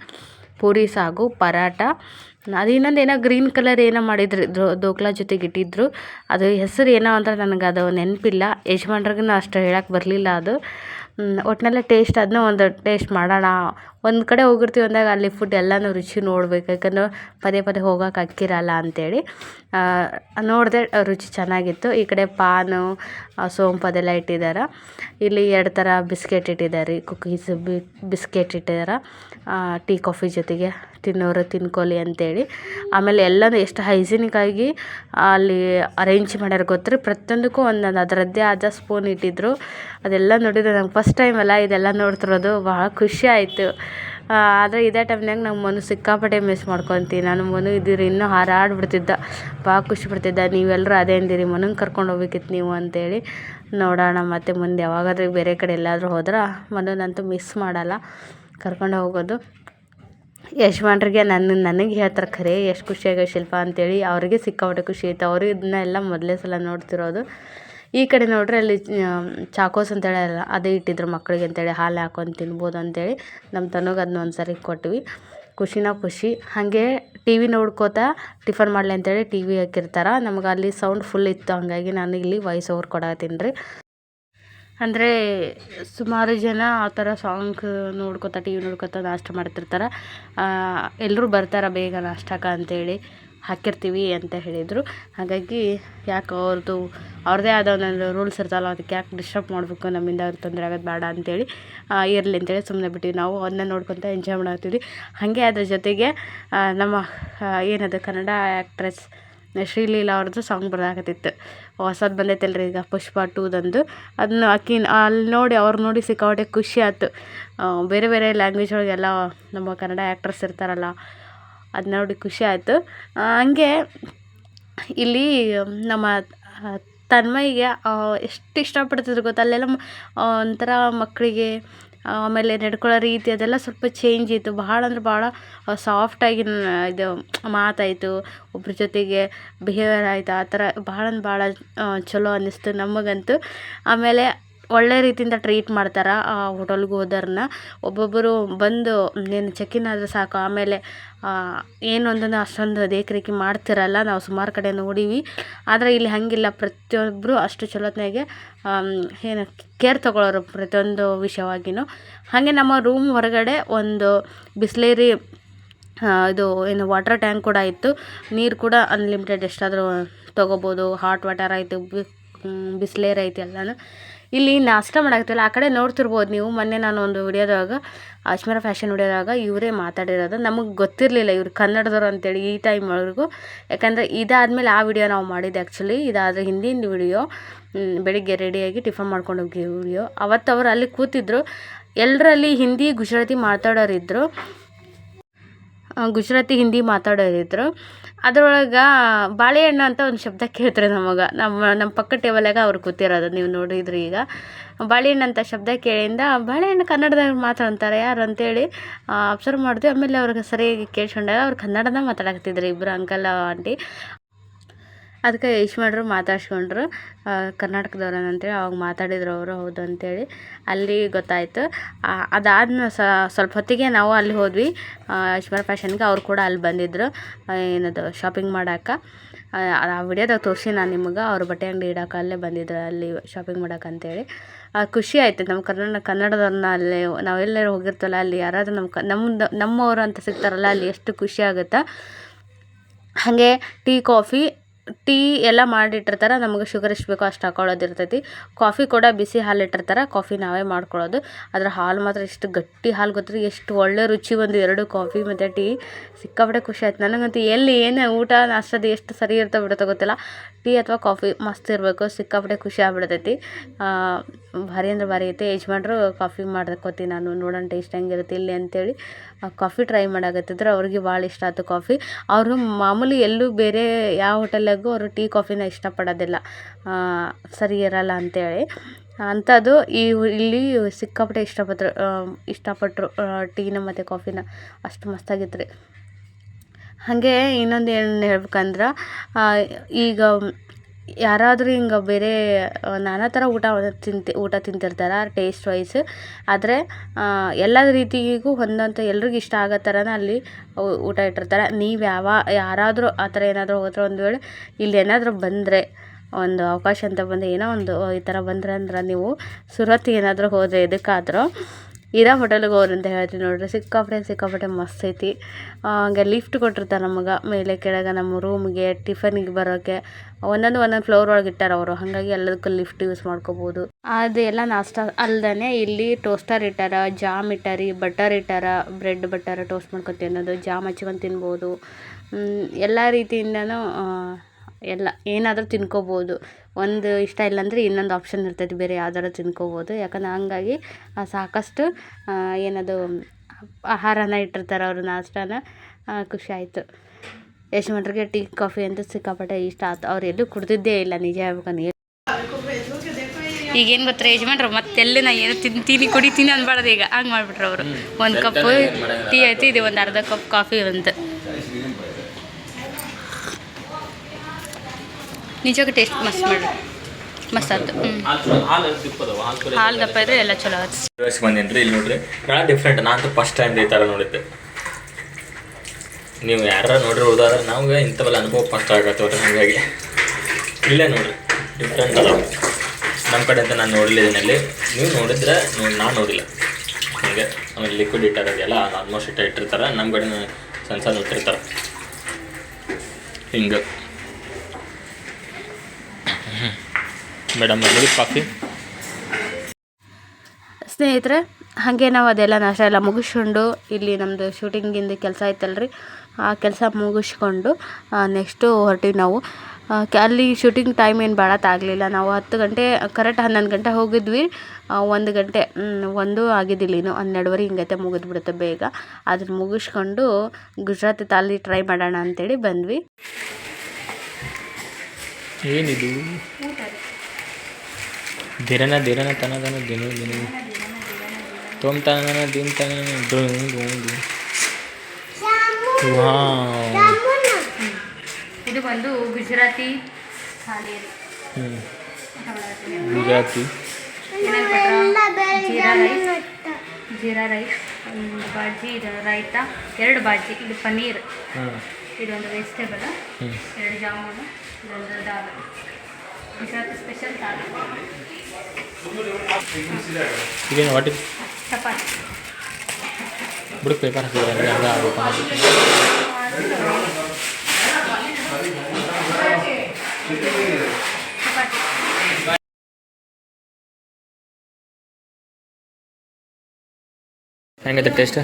ಪೂರಿ ಸಾಗು, ಪರಾಟ. ಅದು ಇನ್ನೊಂದು ಏನೋ ಗ್ರೀನ್ ಕಲರ್ ಏನೋ ಮಾಡಿದ್ರು ದೋಕ್ಲಾ ಜೊತೆಗೆ ಇಟ್ಟಿದ್ರು. ಅದು ಹೆಸರು ಏನೋ ಅಂತ ನನಗೆ ಅದು ನೆನಪಿಲ್ಲ. ಯಜಮಾನ್ರಿಗೂ ಅಷ್ಟು ಹೇಳಕ್ಕೆ ಬರಲಿಲ್ಲ ಅದು. ಒಟ್ಟಿನಲ್ಲಿ ಟೇಸ್ಟ್ ಅದನ್ನ ಒಂದು ಟೇಸ್ಟ್ ಮಾಡೋಣ. ಒಂದು ಕಡೆ ಹೋಗಿರ್ತೀವಿ ಅಂದಾಗ ಅಲ್ಲಿ ಫುಡ್ ಎಲ್ಲನೂ ರುಚಿ ನೋಡ್ಬೇಕು. ಯಾಕಂದ್ರೆ ಪದೇ ಪದೇ ಹೋಗಕ್ಕೆ ಅಕ್ಕಿರಲ್ಲ ಅಂತೇಳಿ. ನೋಡಿದೆ ರುಚಿ ಚೆನ್ನಾಗಿತ್ತು. ಈ ಕಡೆ ಪಾನು ಸೋಂಪು ಅದೆಲ್ಲ ಇಟ್ಟಿದ್ದಾರೆ ಇಲ್ಲಿ ಎರಡು ಥರ ಬಿಸ್ಕೆಟ್ ಇಟ್ಟಿದ್ದಾರೆ ಕುಕೀಸ್ ಬಿ, ಬಿಸ್ಕೆಟ್ ಇಟ್ಟಿದ್ದಾರೆ ಟೀ, ಕಾಫಿ ಜೊತೆಗೆ ತಿನ್ನೋರು ತಿನ್ಕೊಳ್ಳಿ ಅಂತೇಳಿ. ಆಮೇಲೆ ಎಲ್ಲನೂ ಎಷ್ಟು ಹೈಜಿನಿಕ್ಕಾಗಿ ಅಲ್ಲಿ ಅರೇಂಜ್ ಮಾಡ್ಯಾರ ಗೊತ್ತ್ರಿ? ಪ್ರತಿಯೊಂದಕ್ಕೂ ಒಂದೊಂದು, ಅದರದ್ದೇ ಆದ ಸ್ಪೂನ್ ಇಟ್ಟಿದ್ರು. ಅದೆಲ್ಲ ನೋಡಿದ್ರೆ ನಂಗೆ ಫಸ್ಟ್ ಟೈಮ್ ಅಲ್ಲ, ಇದೆಲ್ಲ ನೋಡ್ತಿರೋದು. ಭಾಳ ಖುಷಿ ಆಯಿತು. ಆದರೆ ಇದೇ ಟೈಮ್ನಾಗ ನಮ್ಮ ಮನು ಸಿಕ್ಕಾಪಟ್ಟೆ ಮಿಸ್ ಮಾಡ್ಕೊತೀನಿ ನಾನು ಮನು ಇದ್ದೀರಿ, ಇನ್ನೂ ಹಾರಾಡ್ಬಿಡ್ತಿದ್ದ. ಭಾಳ ಖುಷಿ ಪಡ್ತಿದ್ದ. ನೀವೆಲ್ಲರೂ ಅದೇ ಅಂದಿರಿ ಮನಂಗೆ ಕರ್ಕೊಂಡು ಹೋಗ್ಬೇಕಿತ್ತು ನೀವು ಅಂತೇಳಿ ನೋಡೋಣ ಮತ್ತೆ ಮುಂದೆ ಯಾವಾಗಾದ್ರೂ ಬೇರೆ ಕಡೆ ಎಲ್ಲಾದರೂ ಹೋದ್ರೆ ಮನನಂತೂ ಮಿಸ್ ಮಾಡಲ್ಲ. ಕರ್ಕೊಂಡು ಹೋಗೋದು. ಯಜಮಾನ್ರಿಗೆ ನನ್ನ ನನಗೆ ಹೇಳ್ತಾರೆ, ಖರೆ, ಎಷ್ಟು ಖುಷಿಯಾಗ ಶಿಲ್ಪ ಅಂತೇಳಿ ಅವ್ರಿಗೆ ಸಿಕ್ಕಾಪಟ್ಟೆ ಖುಷಿ ಐತೆ ಅವರು ಇದನ್ನೆಲ್ಲ ಮೊದಲೇ ಸಲ ನೋಡ್ತಿರೋದು. ಈ ಕಡೆ ನೋಡ್ರಿ ಅಲ್ಲಿ ಚಾಕೋಸ್ ಅಂತೇಳಿ ಅಲ್ಲ ಅದೇ ಇಟ್ಟಿದ್ರು ಮಕ್ಕಳಿಗೆ ಅಂತೇಳಿ, ಹಾಲು ಹಾಕೊಂಡು ತಿನ್ಬೋದು ಅಂತೇಳಿ. ನಮ್ಮ ತನುಗೆ ಅದನ್ನ ಒಂದು ಸರಿ ಕೊಟ್ವಿ. ಖುಷಿನ ಖುಷಿ. ಹಾಗೆ ಟಿ ವಿ ನೋಡ್ಕೋತಾ ಟಿಫನ್ ಮಾಡಲಿ ಅಂತೇಳಿ ಟಿ ವಿ ಹಾಕಿರ್ತಾರೆ. ನಮ್ಗೆ ಅಲ್ಲಿ ಸೌಂಡ್ ಫುಲ್ ಇತ್ತು. ಹಾಗಾಗಿ ನಾನು ಇಲ್ಲಿ ವಾಯ್ಸ್ ಓವರ್ ಕೊಡತ್ತೀನಿ ರೀ. ಅಂದರೆ ಸುಮಾರು ಜನ ಆ ಥರ ಸಾಂಗ್ ನೋಡ್ಕೋತ ಟಿ ವಿ ನೋಡ್ಕೊತ ನಾಷ್ಟ ಮಾಡ್ತಿರ್ತಾರೆ. ಎಲ್ಲರೂ ಬರ್ತಾರೆ ಬೇಗ ನಾಷ್ಟಕ್ಕೆ ಅಂತೇಳಿ. ಹಾಕಿರ್ತೀವಿ ಅಂತ ಹೇಳಿದರು. ಹಾಗಾಗಿ ಯಾಕೆ ಅವ್ರದ್ದು ಅವ್ರದ್ದೇ ಆದ ಒಂದೊಂದು ರೂಲ್ಸ್ ಇರ್ತಲ್ಲ ಅದಕ್ಕೆ ಯಾಕೆ ಡಿಸ್ಟರ್ಬ್ ಮಾಡಬೇಕು? ನಮ್ಮಿಂದ ಅವ್ರಿಗೆ ತೊಂದರೆ ಆಗೋದು ಬೇಡ ಅಂತೇಳಿ ಇರಲಿ ಅಂತೇಳಿ ಸುಮ್ಮನೆ ಬಿಟ್ಟಿವಿ ನಾವು. ಅದನ್ನ ನೋಡ್ಕೊತ ಎಂಜಾಯ್ ಮಾಡ್ತೀವಿ ಹಾಗೆ ಅದ್ರ ಜೊತೆಗೆ ನಮ್ಮ ಏನದು ಕನ್ನಡ ಆ್ಯಕ್ಟ್ರೆಸ್ ಶ್ರೀಲೀಲಾ ಅವ್ರದ್ದು ಸಾಂಗ್ ಬರೋದಾಗತ್ತಿತ್ತು. ಹೊಸದು ಬಂದೈತಲ್ರಿ ಈಗ ಪುಷ್ಪ ಟೂದಂದು ಅದನ್ನ ಆಕಿ ಅಲ್ಲಿ ನೋಡಿ, ಅವ್ರು ನೋಡಿ ಸಿಕ್ಕಾಪಟ್ಟೆ ಖುಷಿ ಆಯ್ತು. ಬೇರೆ ಬೇರೆ ಲ್ಯಾಂಗ್ವೇಜ್ ಒಳಗೆಲ್ಲ ನಮ್ಮ ಕನ್ನಡ ಆ್ಯಕ್ಟ್ರಸ್ ಇರ್ತಾರಲ್ಲ ಅದು ನೋಡಿ ಖುಷಿ ಆಯಿತು. ಹಂಗೆ ಇಲ್ಲಿ ನಮ್ಮ ತನ್ಮಯಿಗೆ ಎಷ್ಟು ಇಷ್ಟಪಡ್ತಿದ್ರು ಗೊತ್ತಾ? ಅಲ್ಲೆಲ್ಲ ಒಂಥರ ಮಕ್ಕಳಿಗೆ ಆಮೇಲೆ ನಡ್ಕೊಳ್ಳೋ ರೀತಿ ಅದೆಲ್ಲ ಸ್ವಲ್ಪ ಚೇಂಜ್ ಇತ್ತು. ಭಾಳ ಅಂದ್ರೆ ಭಾಳ ಸಾಫ್ಟಾಗಿ ಇದು ಮಾತಾಯಿತು. ಒಬ್ಬರ ಜೊತೆಗೆ ಬಿಹೇವಿಯರ್ ಆಯಿತು. ಆ ಥರ ಭಾಳ ಅಂದ್ರೆ ಭಾಳ ಚಲೋ ಅನ್ನಿಸ್ತು ನಮಗಂತೂ. ಆಮೇಲೆ ಒಳ್ಳೆ ರೀತಿಯಿಂದ ಟ್ರೀಟ್ ಮಾಡ್ತಾರೆ ಆ ಹೋಟೆಲ್ಗೆ ಹೋದವ್ರನ್ನ. ಒಬ್ಬೊಬ್ಬರು ಬಂದು ಏನು ಚೆಕ್-ಇನ್ ಆದರೆ ಸಾಕು, ಆಮೇಲೆ ಏನು ಒಂದೊಂದು ಅಷ್ಟೊಂದು ದೇಖರೇಖೆ ಮಾಡ್ತಿರಲ್ಲ, ನಾವು ಸುಮಾರು ಕಡೆ ನೋಡೀವಿ. ಆದರೆ ಇಲ್ಲಿ ಹಾಗಿಲ್ಲ ಪ್ರತಿಯೊಬ್ಬರು ಅಷ್ಟು ಚಲೋತ್ನಾಗೆ ಏನು ಕೇರ್ ತಗೊಳ್ಳೋರು ಪ್ರತಿಯೊಂದು ವಿಷಯವಾಗಿಯೂ ಹಾಗೆ ನಮ್ಮ ರೂಮ್ ಹೊರಗಡೆ ಒಂದು ಬಿಸ್ಲೇರಿ ಇದು ಏನು ವಾಟರ್ ಟ್ಯಾಂಕ್ ಕೂಡ ಇತ್ತು. ನೀರು ಕೂಡ ಅನ್ಲಿಮಿಟೆಡ್ ಎಷ್ಟಾದರೂ ತೊಗೋಬೋದು. ಹಾಟ್ ವಾಟರ್ ಆಯಿತು ಬಿಸ್ಲೇರ್ ಐತಿ ಎಲ್ಲನೂ. ಇಲ್ಲಿ ನಾಷ್ಟ ಮಾಡಾಕತ್ತಿಲ್ಲ ಆ ಕಡೆ ನೋಡ್ತಿರ್ಬೋದು ನೀವು. ಮೊನ್ನೆ ನಾನು ಒಂದು ವಿಡಿಯೋದಾಗ, ಆಶ್ಮರ ಫ್ಯಾಷನ್ ವಿಡಿಯೋದಾಗ ಇವರೇ ಮಾತಾಡಿರೋದು. ನಮಗೆ ಗೊತ್ತಿರಲಿಲ್ಲ ಇವ್ರು ಕನ್ನಡದವ್ರು ಅಂತೇಳಿ ಈ ಟೈಮ್ ಒಳಗೂ. ಯಾಕಂದರೆ ಇದಾದಮೇಲೆ ಆ ವಿಡಿಯೋ ನಾವು ಮಾಡಿದ್ದು ಆ್ಯಕ್ಚುಲಿ ಇದಾದ ಹಿಂದಿನ ವಿಡಿಯೋ. ಬೆಳಿಗ್ಗೆ ರೆಡಿಯಾಗಿ ಟಿಫನ್ ಮಾಡ್ಕೊಂಡು ಹೋಗಿ ವಿಡಿಯೋ. ಅವತ್ತು ಅವರು ಅಲ್ಲಿ ಕೂತಿದ್ರು. ಎಲ್ಲರಲ್ಲಿ ಹಿಂದಿ, ಗುಜರಾತಿ ಮಾತಾಡೋರಿದ್ದರು ಗುಜರಾತಿ ಹಿಂದಿ ಮಾತಾಡೋದಿದ್ರು ಅದ್ರೊಳಗೆ ಬಾಳೆಹಣ್ಣು ಅಂತ ಒಂದು ಶಬ್ದ ಕೇಳ್ತಾರೆ ನಮಗೆ. ನಮ್ಮ ನಮ್ಮ ಪಕ್ಕ ಟೇಬಲಾಗ ಅವ್ರು ಕೂತಿರೋದು ನೀವು ನೋಡಿದ್ರಿ ಈಗ. ಬಾಳೆಹಣ್ಣು ಅಂತ ಶಬ್ದ ಕೇಳಿಂದ, ಬಾಳೆಹಣ್ಣು ಕನ್ನಡದಾಗ ಮಾತಾಡ್ತಾರೆ ಯಾರು? ಅಂತೇಳಿ ಅಬ್ಸರ್ವ್ ಮಾಡಿದ್ವಿ ಆಮೇಲೆ ಅವ್ರಿಗೆ ಸರಿಯಾಗಿ ಕೇಳ್ಕೊಂಡಾಗ ಅವ್ರು ಕನ್ನಡದಾಗ ಮಾತಾಡಕತ್ತಿದ್ರು ಇಬ್ಬರು ಅಂಕಲ್ ಆಂಟಿ ಅದಕ್ಕೆ ಯಶ್ಮಣ್ರು ಮಾತಾಡ್ಸ್ಕೊಂಡ್ರು. ಕರ್ನಾಟಕದವ್ರನ್ ಅಂತೇಳಿ ಅವಾಗ ಮಾತಾಡಿದ್ರು ಅವರು, ಹೌದು ಅಂತೇಳಿ. ಅಲ್ಲಿ ಗೊತ್ತಾಯಿತು. ಅದಾದ ಸ್ವಲ್ಪ ಹೊತ್ತಿಗೆ ನಾವು ಅಲ್ಲಿ ಹೋದ್ವಿ. ಯಶ್ಮಾರ್ ಫ್ಯಾಷನ್ಗೆ ಅವ್ರು ಕೂಡ ಅಲ್ಲಿ ಬಂದಿದ್ದರು ಏನದು ಶಾಪಿಂಗ್ ಮಾಡೋಕೆ. ಆ ವಿಡಿಯೋದಾಗ ತೋರಿಸಿ ನಾನು ನಿಮ್ಗೆ. ಅವ್ರ ಬಟ್ಟೆ ಅಂಗಡಿ ಇಡೋಕೆ ಅಲ್ಲೇ ಬಂದಿದ್ರು, ಅಲ್ಲಿ ಶಾಪಿಂಗ್ ಮಾಡೋಕೆ ಅಂತೇಳಿ. ಖುಷಿ ಆಯಿತು. ನಮ್ಮ ಕನ್ನಡ ಕನ್ನಡದವ್ರನ್ನ ಅಲ್ಲಿ, ನಾವೆಲ್ಲರೂ ಹೋಗಿರ್ತಲ್ಲ ಅಲ್ಲಿ ಯಾರಾದರೂ ನಮ್ಮ ಕ ನಮ್ಮದು ನಮ್ಮವರು ಅಂತ ಸಿಗ್ತಾರಲ್ಲ, ಅಲ್ಲಿ ಎಷ್ಟು ಖುಷಿ ಆಗುತ್ತೆ. ಹಾಗೆ ಟೀ, ಕಾಫಿ ಟೀ ಎಲ್ಲ ಮಾಡಿಟ್ಟಿರ್ತಾರೆ, ನಮಗೆ ಶುಗರ್ ಎಷ್ಟು ಬೇಕೋ ಅಷ್ಟು ಹಾಕೊಳ್ಳೋದು ಇರ್ತೈತಿ. ಕಾಫಿ ಕೂಡ ಬಿಸಿ ಹಾಲು ಇಟ್ಟಿರ್ತಾರೆ ಕಾಫಿ ನಾವೇ ಮಾಡ್ಕೊಳ್ಳೋದು. ಅದ್ರ ಹಾಲು ಮಾತ್ರ ಎಷ್ಟು ಗಟ್ಟಿ ಹಾಲು ಗೊತ್ತ್ರಿ, ಎಷ್ಟು ಒಳ್ಳೆ ರುಚಿ ಒಂದು ಎರಡು ಕಾಫಿ ಮತ್ತು ಟೀ. ಸಿಕ್ಕಾಪಟ್ಟೆ ಖುಷಿ ಆಯ್ತು. ನನಗಂತೂ ಎಲ್ಲಿ ಏನು ಊಟ ನಾಷ್ಟದ ಎಷ್ಟು ಸರಿ ಇರ್ತೋ ಬಿಡುತ್ತೋ ಗೊತ್ತಿಲ್ಲ. ಟೀ ಅಥವಾ ಕಾಫಿ ಮಸ್ತ್ ಇರಬೇಕು, ಸಿಕ್ಕಾಪಟ್ಟೆ ಖುಷಿ ಆಗ್ಬಿಡ್ತೈತಿ. ಭಾರಿ ಅಂದ್ರೆ ಭಾರಿ ಐತೆ. ಯಜಮಾನ್ರು ಕಾಫಿ ಮಾಡ್ಕೋತೀನಿ ನಾನು, ನೋಡೋಣ ಟೇಸ್ಟ್ ಹೆಂಗಿರುತ್ತೆ ಇಲ್ಲಿ ಅಂತೇಳಿ. ಕಾಫಿ ಟ್ರೈ ಮಾಡಾಕತ್ತಿದ್ರು, ಅವ್ರಿಗೆ ಭಾಳ ಇಷ್ಟ ಆಯ್ತು ಕಾಫಿ ಅವರು ಮಾಮೂಲಿ ಎಲ್ಲೂ ಬೇರೆ ಯಾವ ಹೋಟೆಲಾಗೂ ಅವರು ಟೀ ಕಾಫಿನ ಇಷ್ಟಪಡೋದಿಲ್ಲ ಸರಿ ಇರಲ್ಲ ಅಂತೇಳಿ. ಅಂಥದ್ದು ಈ ಇಲ್ಲಿ ಸಿಕ್ಕಾಪಟ್ಟೆ ಇಷ್ಟಪಟ್ಟರು ಇಷ್ಟಪಟ್ಟರು ಟೀನ ಮತ್ತು ಕಾಫಿನ ಅಷ್ಟು ಮಸ್ತಾಗಿತ್ತು ರೀ ಹಾಗೆ ಇನ್ನೊಂದು ಏನು ಹೇಳ್ಬೇಕಂದ್ರೆ ಈಗ ಯಾರಾದರೂ ಹಿಂಗೆ ಬೇರೆ ನಾನಾ ಥರ ಊಟ ತಿಂತ, ಊಟ ತಿಂತಿರ್ತಾರೆ ಟೇಸ್ಟ್ ವೈಸ್ ಆದರೆ ಎಲ್ಲ ರೀತಿಗೂ ಹೊಂದಂಥ ಎಲ್ರಿಗೂ ಇಷ್ಟ ಆಗೋ ಥರನೇ ಅಲ್ಲಿ ಊಟ ಇಟ್ಟಿರ್ತಾರೆ. ನೀವು ಯಾವ, ಯಾರಾದರೂ ಆ ಥರ ಏನಾದರೂ ಹೋದ್ರೆ ಒಂದು ವೇಳೆ ಇಲ್ಲಿ ಏನಾದರೂ ಬಂದರೆ, ಒಂದು ಅವಕಾಶ ಅಂತ ಬಂದರೆ, ಏನೋ ಒಂದು ಈ ಥರ ಬಂದ್ರೆ ಅಂದ್ರೆ ನೀವು ಸುರತ್ ಏನಾದರೂ ಹೋದರೆ ಎದಕ್ಕಾದ್ರೂ ಇರೋ ಹೋಟೆಲಿಗೆ ಹೋಗ್ರಿ ಅಂತ ಹೇಳ್ತೀನಿ ನೋಡಿರಿ. ಸಿಕ್ಕಾಪಟ್ಟೆ ಸಿಕ್ಕಾಪಟ್ಟೆ ಮಸ್ತ್ ಐತಿ. ಹಂಗೆ ಲಿಫ್ಟ್ ಕೊಟ್ಟಿರ್ತಾರೆ ನಮಗೆ. ಮೇಲೆ ಕೆಳಗೆ ನಮ್ಮ ರೂಮ್ಗೆ ಟಿಫನಿಗೆ ಬರೋಕ್ಕೆ ಒಂದೊಂದು ಒಂದೊಂದು ಫ್ಲೋರ್ ಒಳಗೆ ಇಟ್ಟಾರ ಅವರು. ಹಾಗಾಗಿ ಎಲ್ಲದಕ್ಕೂ ಲಿಫ್ಟ್ ಯೂಸ್ ಮಾಡ್ಕೋಬೋದು. ಅದೆಲ್ಲ ನಾಷ್ಟ ಅಲ್ದೇ ಇಲ್ಲಿ ಟೋಸ್ಟರ್ ಇಟ್ಟಾರ ಜಾಮ್ ಇಟ್ಟಾರಿ ಬಟರ್ ಇಟ್ಟಾರ ಬ್ರೆಡ್ ಬಟರ್ ಟೋಸ್ಟ್ ಮಾಡ್ಕೊಂಡು ತಿನ್ನೋದು ಜಾಮ್ ಹಚ್ಕೊಂಡು ತಿನ್ಬೋದು. ಎಲ್ಲ ರೀತಿಯಿಂದನೂ ಎಲ್ಲ ಏನಾದರೂ ತಿನ್ಕೋಬೋದು. ಒಂದು ಇಷ್ಟ ಇಲ್ಲಾಂದರೆ ಇನ್ನೊಂದು ಆಪ್ಷನ್ ಇರ್ತೈತಿ ಬೇರೆ ಯಾವ್ದಾರೂ ತಿನ್ಕೋಬೋದು. ಯಾಕಂದ್ರೆ ಹಂಗಾಗಿ ಸಾಕಷ್ಟು ಏನದು ಆಹಾರನ ಇಟ್ಟಿರ್ತಾರೆ ಅವರು ನಾಷ್ಟನ. ಖುಷಿ ಆಯಿತು. ಯಜಮಾನ್ರಿಗೆ ಟೀ ಕಾಫಿ ಅಂತ ಸಿಕ್ಕಾಪಟ್ಟೆ ಇಷ್ಟ ಆಯ್ತು. ಅವ್ರು ಎಲ್ಲೂ ಕುಡ್ದಿದ್ದೇ ಇಲ್ಲ ನಿಜ ಹೇಳ್ಬೇಕಂದ್ರೆ. ಈಗೇನು ಗೊತ್ತಾ ಯಜಮಾನ್ರು ಮತ್ತೆಲ್ಲ ನಾ ಏನು ತಿಂತೀನಿ ಕುಡಿತೀನಿ ಅನ್ಬಾರ್ದು ಈಗ. ಹಂಗೆ ಮಾಡಿಬಿಟ್ರು ಅವರು. ಒಂದು ಕಪ್ ಟೀ ಆಯ್ತು ಇದು ಒಂದು ಅರ್ಧ ಕಪ್ ಕಾಫಿ ಅಂತ ನಿಜವಾಗಿ ಟೇಸ್ಟ್ ಮಸ್ತ್ ಮಾಡ್ರಿ ಇಲ್ಲಿ ನೋಡ್ರಿ. ಭಾಳ ಡಿಫ್ರೆಂಟ್ ನಾನು ಫಸ್ಟ್ ಈ ಥರ ನೋಡಿದ್ದೆ. ನೀವು ಯಾರು ನೋಡ್ರಿ ಉಳ್ದಾದ್ರೆ ನಮ್ಗೆ ಇಂಥವೆಲ್ಲ ಅನುಭವ ಫಸ್ಟ್ ಆಗತ್ತವ್ರಿ ಹಾಗಾಗಿ. ಇಲ್ಲೇ ನೋಡ್ರಿ. ಡಿಫ್ರೆಂಟ್ ಅದಾವ. ನಮ್ಮ ಕಡೆ ಅಂತ ನಾನು ನೋಡಲಿದ್ದೀನಿ ಅಲ್ಲಿ ನೀವು ನೋಡಿದ್ರೆ ನೋಡಿ ನಾನು ನೋಡಿಲ್ಲ. ಹಂಗೆ. ಆಮೇಲೆ ಲಿಕ್ವಿಡ್ ಇಟ್ಟಾರದೆಲ್ಲ ಆಲ್ಮೋಸ್ಟ್ ಇಟ್ಟ ಇಟ್ಟಿರ್ತಾರೆ. ನಮ್ಮ ಕಡೆ ಸಣ್ಣ ಸಣ್ಣ ಇಟ್ಟಿರ್ತಾರೆ ಹಿಂಗೆ. Madam coffee. ಸ್ನೇಹಿತರೆ ಹಾಗೆ ನಾವು ಅದೆಲ್ಲ ನಾಷ್ಟ ಎಲ್ಲ ಮುಗಿಸ್ಕೊಂಡು ಇಲ್ಲಿ ನಮ್ಮದು ಶೂಟಿಂಗಿಂದ ಕೆಲಸ ಐತಲ್ರಿ ಆ ಕೆಲಸ ಮುಗಿಸ್ಕೊಂಡು ನೆಕ್ಸ್ಟು ಹೊರಟಿವಿ ನಾವು. ಅಲ್ಲಿ ಶೂಟಿಂಗ್ ಟೈಮ್ ಏನು ಭಾಳ ತಾಗ್ಲಿಲ್ಲ ನಾವು ಹತ್ತು ಗಂಟೆ ಕರೆಕ್ಟ್ ಹನ್ನೊಂದು ಗಂಟೆ ಹೋಗಿದ್ವಿ. ಒಂದು ಗಂಟೆ ಒಂದು ಆಗಿದ್ದಿಲ್ಲ ಇನ್ನು. ಹನ್ನೆರಡುವರೆ ಹಿಂಗೈತೆ ಮುಗಿದ್ಬಿಡುತ್ತೆ ಬೇಗ. ಅದನ್ನ ಮುಗಿಸ್ಕೊಂಡು ಗುಜರಾತಿ ತಾಲಿ ಟ್ರೈ ಮಾಡೋಣ ಅಂತೇಳಿ ಬಂದ್ವಿ. ಏನಿದು? ದಿರನ ದಿರನ ತನದನ ತನ ದಿನ ದಿನ. ತೋಮ್ ತನನ ದಿನ ತನ ವಾವ್. ಇದು ಬಂದು ಗುಜರಾತಿ ಗುಜರಾತಿ. ಜೀರಾ ರೈಸ್. ಜೀರಾ ರೈಸ್ ಒಂದು ಬಾಜಿ ಇದು ರೈತ ಎರಡು ಬಾಜಿ ಇದು ಪನ್ನೀರ್. ಇದೊಂದು ವೆಜಿಟೇಬಲ್ ಎರಡು ಜಾಮೂನು ಇದೊಂದು ದಾಲ್. ಗುಜರಾತಿ ಸ್ಪೆಷಲ್ ದಾಲ್ ಇದೇನು ವಾಟಿ ಚಪಾತಿ ಬುಡಕ್ ಪೇಪರ್ ಹಾಕಿದ್ರೆ ಹಂಗೆ ಆಗ್ಬೇಕು ಚಪಾತಿ ಹೆಂಗೈತೆ ಟೇಸ್ಟ್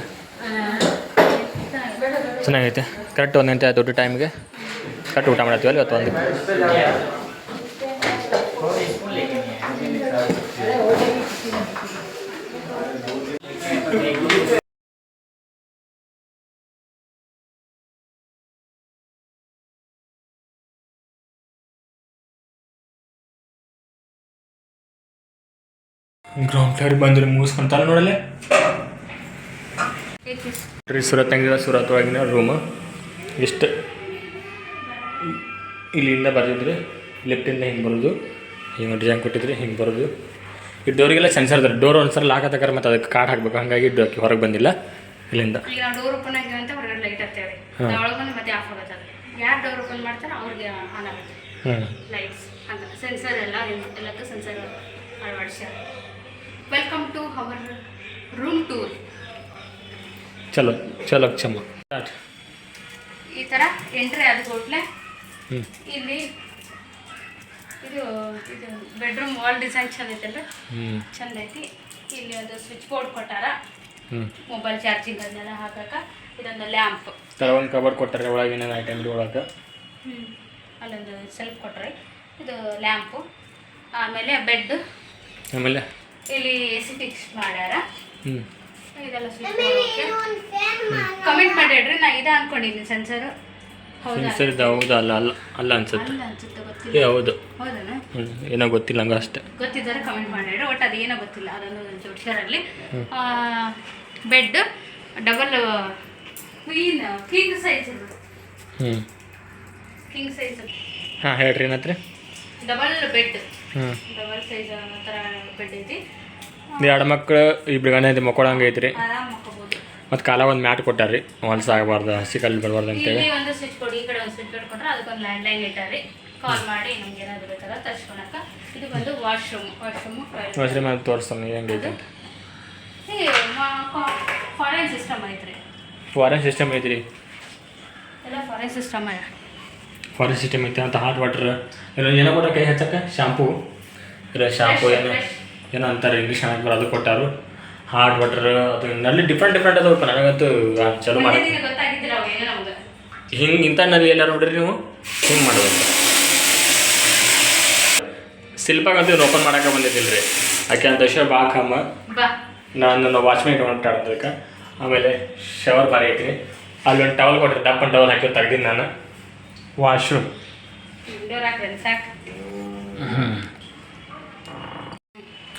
ಚೆನ್ನಾಗೈತೆ ಕರೆಕ್ಟ್ ಒಂದು ಗಂಟೆ ಆಯ್ತು ಊಟ ಟೈಮ್ಗೆ ಕರೆಕ್ಟ್ ಊಟ ಮಾಡತ್ತೀವಲ್ಲ ಇವತ್ತು ಒಂದು ಗ್ರೌಂಡ್ ಫ್ಲೋರ್ ಬಂದ್ರೆ ಮುಗಿಸ್ಕೊಂತಾನೆ ನೋಡಲ್ಲೇ ರೀ ಸುರತ್ ಹೆಂಗಿದೆ? ಸುರತ್ ಒಳಗಿನ ರೂಮ್ ಎಷ್ಟು ಇಲ್ಲಿಂದ ಬರೆದಿದ್ರೆ ಲೆಫ್ಟಿಂದ ಹಿಂಗೆ ಬರೋದು. ಹಿಂಗೆ ಡಿಸೈನ್ ಕೊಟ್ಟಿದ್ರೆ ಹಿಂಗೆ ಬರೋದು. ಈ ಡೋರಿಗೆಲ್ಲ ಸೆನ್ಸರ್ ಇದ್ದಾರೆ ಡೋರ್ ಒಂದ್ಸಲ ಲಾಕ್ ಆತಕ್ಕಾರ ಮತ್ತು ಅದಕ್ಕೆ ಕಾರ್ಡ್ ಹಾಕ್ಬೇಕು. ಹಾಗಾಗಿ ಡೋರ್ ಹೊರಗೆ ಬಂದಿಲ್ಲ ಇಲ್ಲಿಂದ. ಈಗ ಡೋರ್ ಓಪನ್ ಅಂತ ಹೊರಗಡೆ ಲೈಟ್ ಮತ್ತೆ ಆಫ್ ಆಗುತ್ತೆ ಯಾರು ಡೋರ್ ಓಪನ್ ಮಾಡ್ತಾರೋ ಅವ್ರಿಗೆ ಆನ್ ಆಗುತ್ತೆ. ಹ್ಞೂ ಲೈಟ್ಸ್ ಅಂತ. ಸೆನ್ಸರ್ ಎಲ್ಲ ಎಲ್ಲಕ್ಕೂ sensor ಅಳವಡಿಸ್ಯಾರ. Welcome to our room tour ಚಲೋ ಚಲೋ ಸ್ಟಾರ್ಟ್ ಈ ಥರ ಎಂಟ್ರಿ ಆದ ಕೂಡಲೇ ಇಲ್ಲಿ ಇದು ಇದು ಬೆಡ್ರೂಮ್ ವಾಲ್ ಡಿಸೈನ್ ಚಂದ ಐತಲ್ಲ ಹ್ಞೂ ಚಂದ ಐತಿ ಇಲ್ಲಿ ಒಂದು ಸ್ವಿಚ್ ಬೋರ್ಡ್ ಕೊಟ್ಟಾರ. ಹ್ಞೂ ಮೊಬೈಲ್ ಚಾರ್ಜಿಂಗ್ ಅದನ್ನೆಲ್ಲ ಹಾಕಕ್ಕ ಇದೊಂದು ಲ್ಯಾಂಪ್ ಒಂದು ಕವರ್ ಕೊಟ್ಟಾರೆ ಒಳಗೆ ಏನೇನು ಐಟಮ್ ಒಳಗೆ. ಅಲ್ಲೊಂದು ಸೆಲ್ಫ್ ಕೊಟ್ಟರೆ ಇದು ಲ್ಯಾಂಪು ಆಮೇಲೆ ಬೆಡ್ ಆಮೇಲೆ? ಇಲ್ಲಿ ಎಸಿ ಫಿಕ್ಸ್ ಮಾಡ್ಯಾರ. ಹ್ಞೂ ಇದೆಲ್ಲ ಕಮೆಂಟ್ ಮಾಡಿಡ್ರಿ ನಾ ಇದ ಅನ್ಕೊಂಡಿದ್ದೀನಿ ಸೆನ್ಸರ್ ಹೌದಾ? ಸೆನ್ಸರ್ ಇದು ಹೌದು? ಅಲ್ಲ ಅಲ್ಲ ಅಲ್ಲ ಅನ್ಸುತ್ತೆ. ಅಲ್ಲ ಅನ್ಸುತ್ತೆ ಗೊತ್ತಿಲ್ಲ. ಏ ಹೌದು. ಏನೋ ಗೊತ್ತಿಲ್ಲ ಹಂಗ ಅಷ್ಟೇ. ಗೊತ್ತಿದ್ದಾರೆ ಕಮೆಂಟ್ ಮಾಡಿಡ್ರಿ ಒಟ್ಟು ಅದು ಏನೋ ಗೊತ್ತಿಲ್ಲ ಅದನ್ನು ಜೋಡಿಸ್ಯಾರಲ್ಲಿ. Bed double queen king size ಹ್ಞೂ ಕಿಂಗ್ ಸೈಜ್ ಹಾಂ ಹೇಳ್ರಿ ಏನತ್ರಿ? ಡಬಲ್ ಬೆಡ್ ಡಬಲ್ ಸೈಜ್ ಥರ ಬೆಡ್ ಐತಿ. ಎರಡು ಮಕ್ಕಳು ಇಬ್ರು ಗಂಡ ಐತಿ ಮಕ್ಕೊಳಂಗೆ ಐತ್ರಿ. ಆರಾಮ್ ಮಕ್ಕೋಬೋದು. ಮತ್ತು ಕಾಲ ಒಂದು ಮ್ಯಾಟ್ ಕೊಟ್ಟಾರ್ರಿ. ಹೊಲ್ಸ ಆಗಬಾರ್ದು ಹಸಿ ಕಲ್ಲು ಬರಬಾರ್ದು ಅಂತೇಳಿ ಇಲ್ಲಿ ಒಂದು ಸ್ವಿಚ್ ಕೊಡಿ ಈ ಕಡೆ ಒಂದು ಸ್ವಿಚ್ ಕೊಟ್ರೆ ಅದಕ್ಕೊಂದು ಲ್ಯಾಂಡ್ ಲೈನ್ ಇಟ್ಟಾರಿ ಕಾಲ್ ಮಾಡಿ ನಮ್ಗೆ ಏನಾದ್ರು ಬೇಕಲ್ಲ ತರ್ಸ್ಕೊಳಕ. ಇದು ಬಂದು ವಾಶ್ರೂಮ್ ವಾಶ್ರೂಮ್ ಹೊಸ್ರಿ ಮೇಲೆ ತೋರಿಸ್ತಾನೆ ಹೆಂಗೈತೆ ಅಂತ. ಫಾರೆನ್ ಸಿಸ್ಟಮ್ ಐತ್ರಿ. ಫಾರೆನ್ ಸಿಸ್ಟಮ್ ಐತ್ರಿ. ಎಲ್ಲ ಫಾರೆನ್ ಸಿಸ್ಟಮ್ ಫಾರೆನ್ ಸಿಸ್ಟಮ್ ಐತೆ ಅಂತ ಹಾಟ್ ವಾಟರ್ ಏನೋ ಏನೋ ಕೊಟ್ಟ ಕೈ ಹಚ್ಚಕ್ಕೆ? ಶಾಂಪು ಇಲ್ಲ ಶಾಂಪು ಏನೋ ಏನೋ ಅಂತಾರೆ ಇಂಗ್ಲೀಷ್ ಬರೋ ಅದು ಕೊಟ್ಟಾರು. ಹಾಟ್ ವಾಟರ್ ಅದು ನಲ್ಲಿ ಡಿಫ್ರೆಂಟ್ ಡಿಫ್ರೆಂಟ್ ಅದಾವಪ್ಪ ನನಗಂತೂ ಚಲೋ ಮಾಡಿ ಹಿಂಗೆ ಇಂಥ ನಲ್ಲಿ ಎಲ್ಲ ನೋಡ್ರಿ ನೀವು? ಹಿಂಗೆ ಮಾಡೋದು. ಶಿಲ್ಪಾಗಂತೂ ಓಪನ್ ಮಾಡೋಕೆ ಬಂದಿದ್ದಿಲ್ಲ ರೀ. ಆಕೆ ಅಂತ ವಿಷಯ ಬಾ ಕಮ್ಮ. ನಾನು ನನ್ನ ಆಟ ಆಡ್ತಿದ್ದಕ್ಕೆ. ಆಮೇಲೆ ಶವರ್ ಬಾರಿ ಐತ್ರಿ ಅಲ್ಲೊಂದು ಟವಲ್ ಕೊಟ್ಟರೆ ಡಪ್ಪನ್ ಟವಲ್ ಹಾಕಿ ತೆಗ್ದಿನಿ ನಾನು. ವಾಶ್ರೂಮ್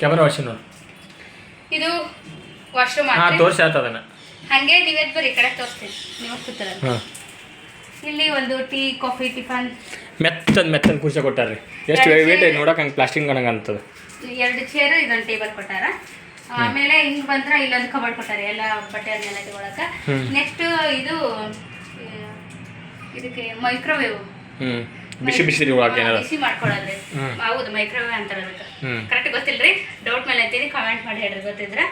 ಕ್ಯಾಮರಾ ವಾಶ್ ನೋಡಿ. ಇದು ವಾಶ್ರೂಮ್ ಹಾಂ ತೋರಿಸಿ ಆಯ್ತು ಅದನ್ನು. ಹಂಗೆ ನೀವೇ ಬರ್ರಿ ಈ ಕಡೆ ತೋರಿಸ್ತೀನಿ. ನೀವು ಕೂತಾರಲ್ಲ ಹಾಂ. ಇಲ್ಲಿ ಒಂದು ಟೀ ಕಾಫಿ ಟಿಫನ್. ಮೆತ್ತನ್ ಮೆತ್ತನ್ ಕುರ್ಚಿ ಕೊಟ್ಟಾರ್ರಿ. ಎಷ್ಟು ವೇಟ್ ಐತೆ ನೋಡಕ್ಕೆ ಹಂಗೆ ಪ್ಲಾಸ್ಟಿಕ್ ಅಂತ ಅಂತದ. ಎರಡು ಚೇರ್ ಇದೊಂದು ಟೇಬಲ್ ಕೊಟ್ಟಾರ. ಆಮೇಲೆ ಹಿಂಗ್ ಬಂದ್ರ ಇಲ್ಲೊಂದು ಕಬರ್ಡ್ ಕೊಟ್ಟಾರೆ ಎಲ್ಲ ಬಟ್ಟೆ ಅದನ್ನೆಲ್ಲ ತಗೊಳಕ. ಹ್ಮ್. ನೆಕ್ಸ್ಟ್ ಇದು ಇದಕ್ಕೆ ಮೈಕ್ರೋವೇವ್ ಬಿಸಿ ಬಿಸಿ ಒಳಗೆ ಬಿಸಿ ಮಾಡ್ಕೊಳ್ಳೋದ್ರಿ. ಹೌದು ಮೈಕ್ರೋವೇವ್ ಅಂತಾರ ಅದಕ್ಕೆ. ಕರೆಕ್ಟ್ ಗೊತ್ತಿಲ್ರಿ? ಡೌಟ್ ಮೇಲೆ ಅಂತೀನಿ ಕಮೆಂಟ್ ಮಾಡಿ ಹೇಳ್ರಿ ಗೊತ್ತಿದ್ರೆ.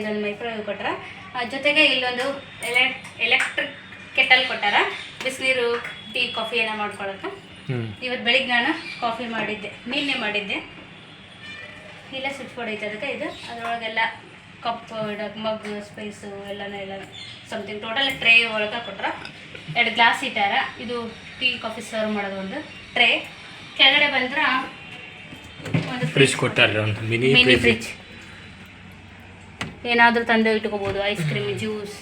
ಇದೊಂದು ಮೈಕ್ರೋವೇವ್ ಕೊಟ್ಟಾರ ಜೊತೆಗೆ ಇಲ್ಲೊಂದು ಎಲೆ ಎಲೆಕ್ಟ್ರಿಕ್ ಕೆಟಲ್ ಕೊಟ್ಟಾರ. ಬಿಸಿನೀರು ಟೀ ಕಾಫಿ ಏನೋ ಮಾಡ್ಕೊಳಕ್ಕೆ. ಇವತ್ತು ಬೆಳಿಗ್ಗೆ ನಾನು ಕಾಫಿ ಮಾಡಿದ್ದೆ ನಿನ್ನೆ ಮಾಡಿದ್ದೆ. ಇಲ್ಲ ಸ್ವಿಚ್ ಬೋರ್ಡ್ ಐತೆ ಅದಕ್ಕೆ. ಇದು ಅದರೊಳಗೆಲ್ಲ ಕಪ್ ಡಗ್ ಮಗ್ ಸ್ಪೈಸು ಎಲ್ಲನೂ ಎಲ್ಲ ಸಮಥಿಂಗ್ ಟೋಟಲ್ ಟ್ರೇ ಒಳಗೆ ಕೊಟ್ರ. ಎರಡು ಗ್ಲಾಸ್ ಇಟ್ಟಾರ. ಇದು ಟೀ ಕಾಫಿ ಸರ್ವ್ ಮಾಡೋದು ಒಂದು. ಟ್ರೇ ಕೆಳಗಡೆ ಬಂದ್ರೆ ಒಂದು ಫ್ರಿಜ್ ಕೊಟ್ಟಾರ. ಒಂದು ಮಿನಿ ಮಿನಿ ಫ್ರಿಜ್ ಏನಾದರೂ ತಂದು ಇಟ್ಕೋಬೋದು ಐಸ್ ಕ್ರೀಮ್ ಜ್ಯೂಸ್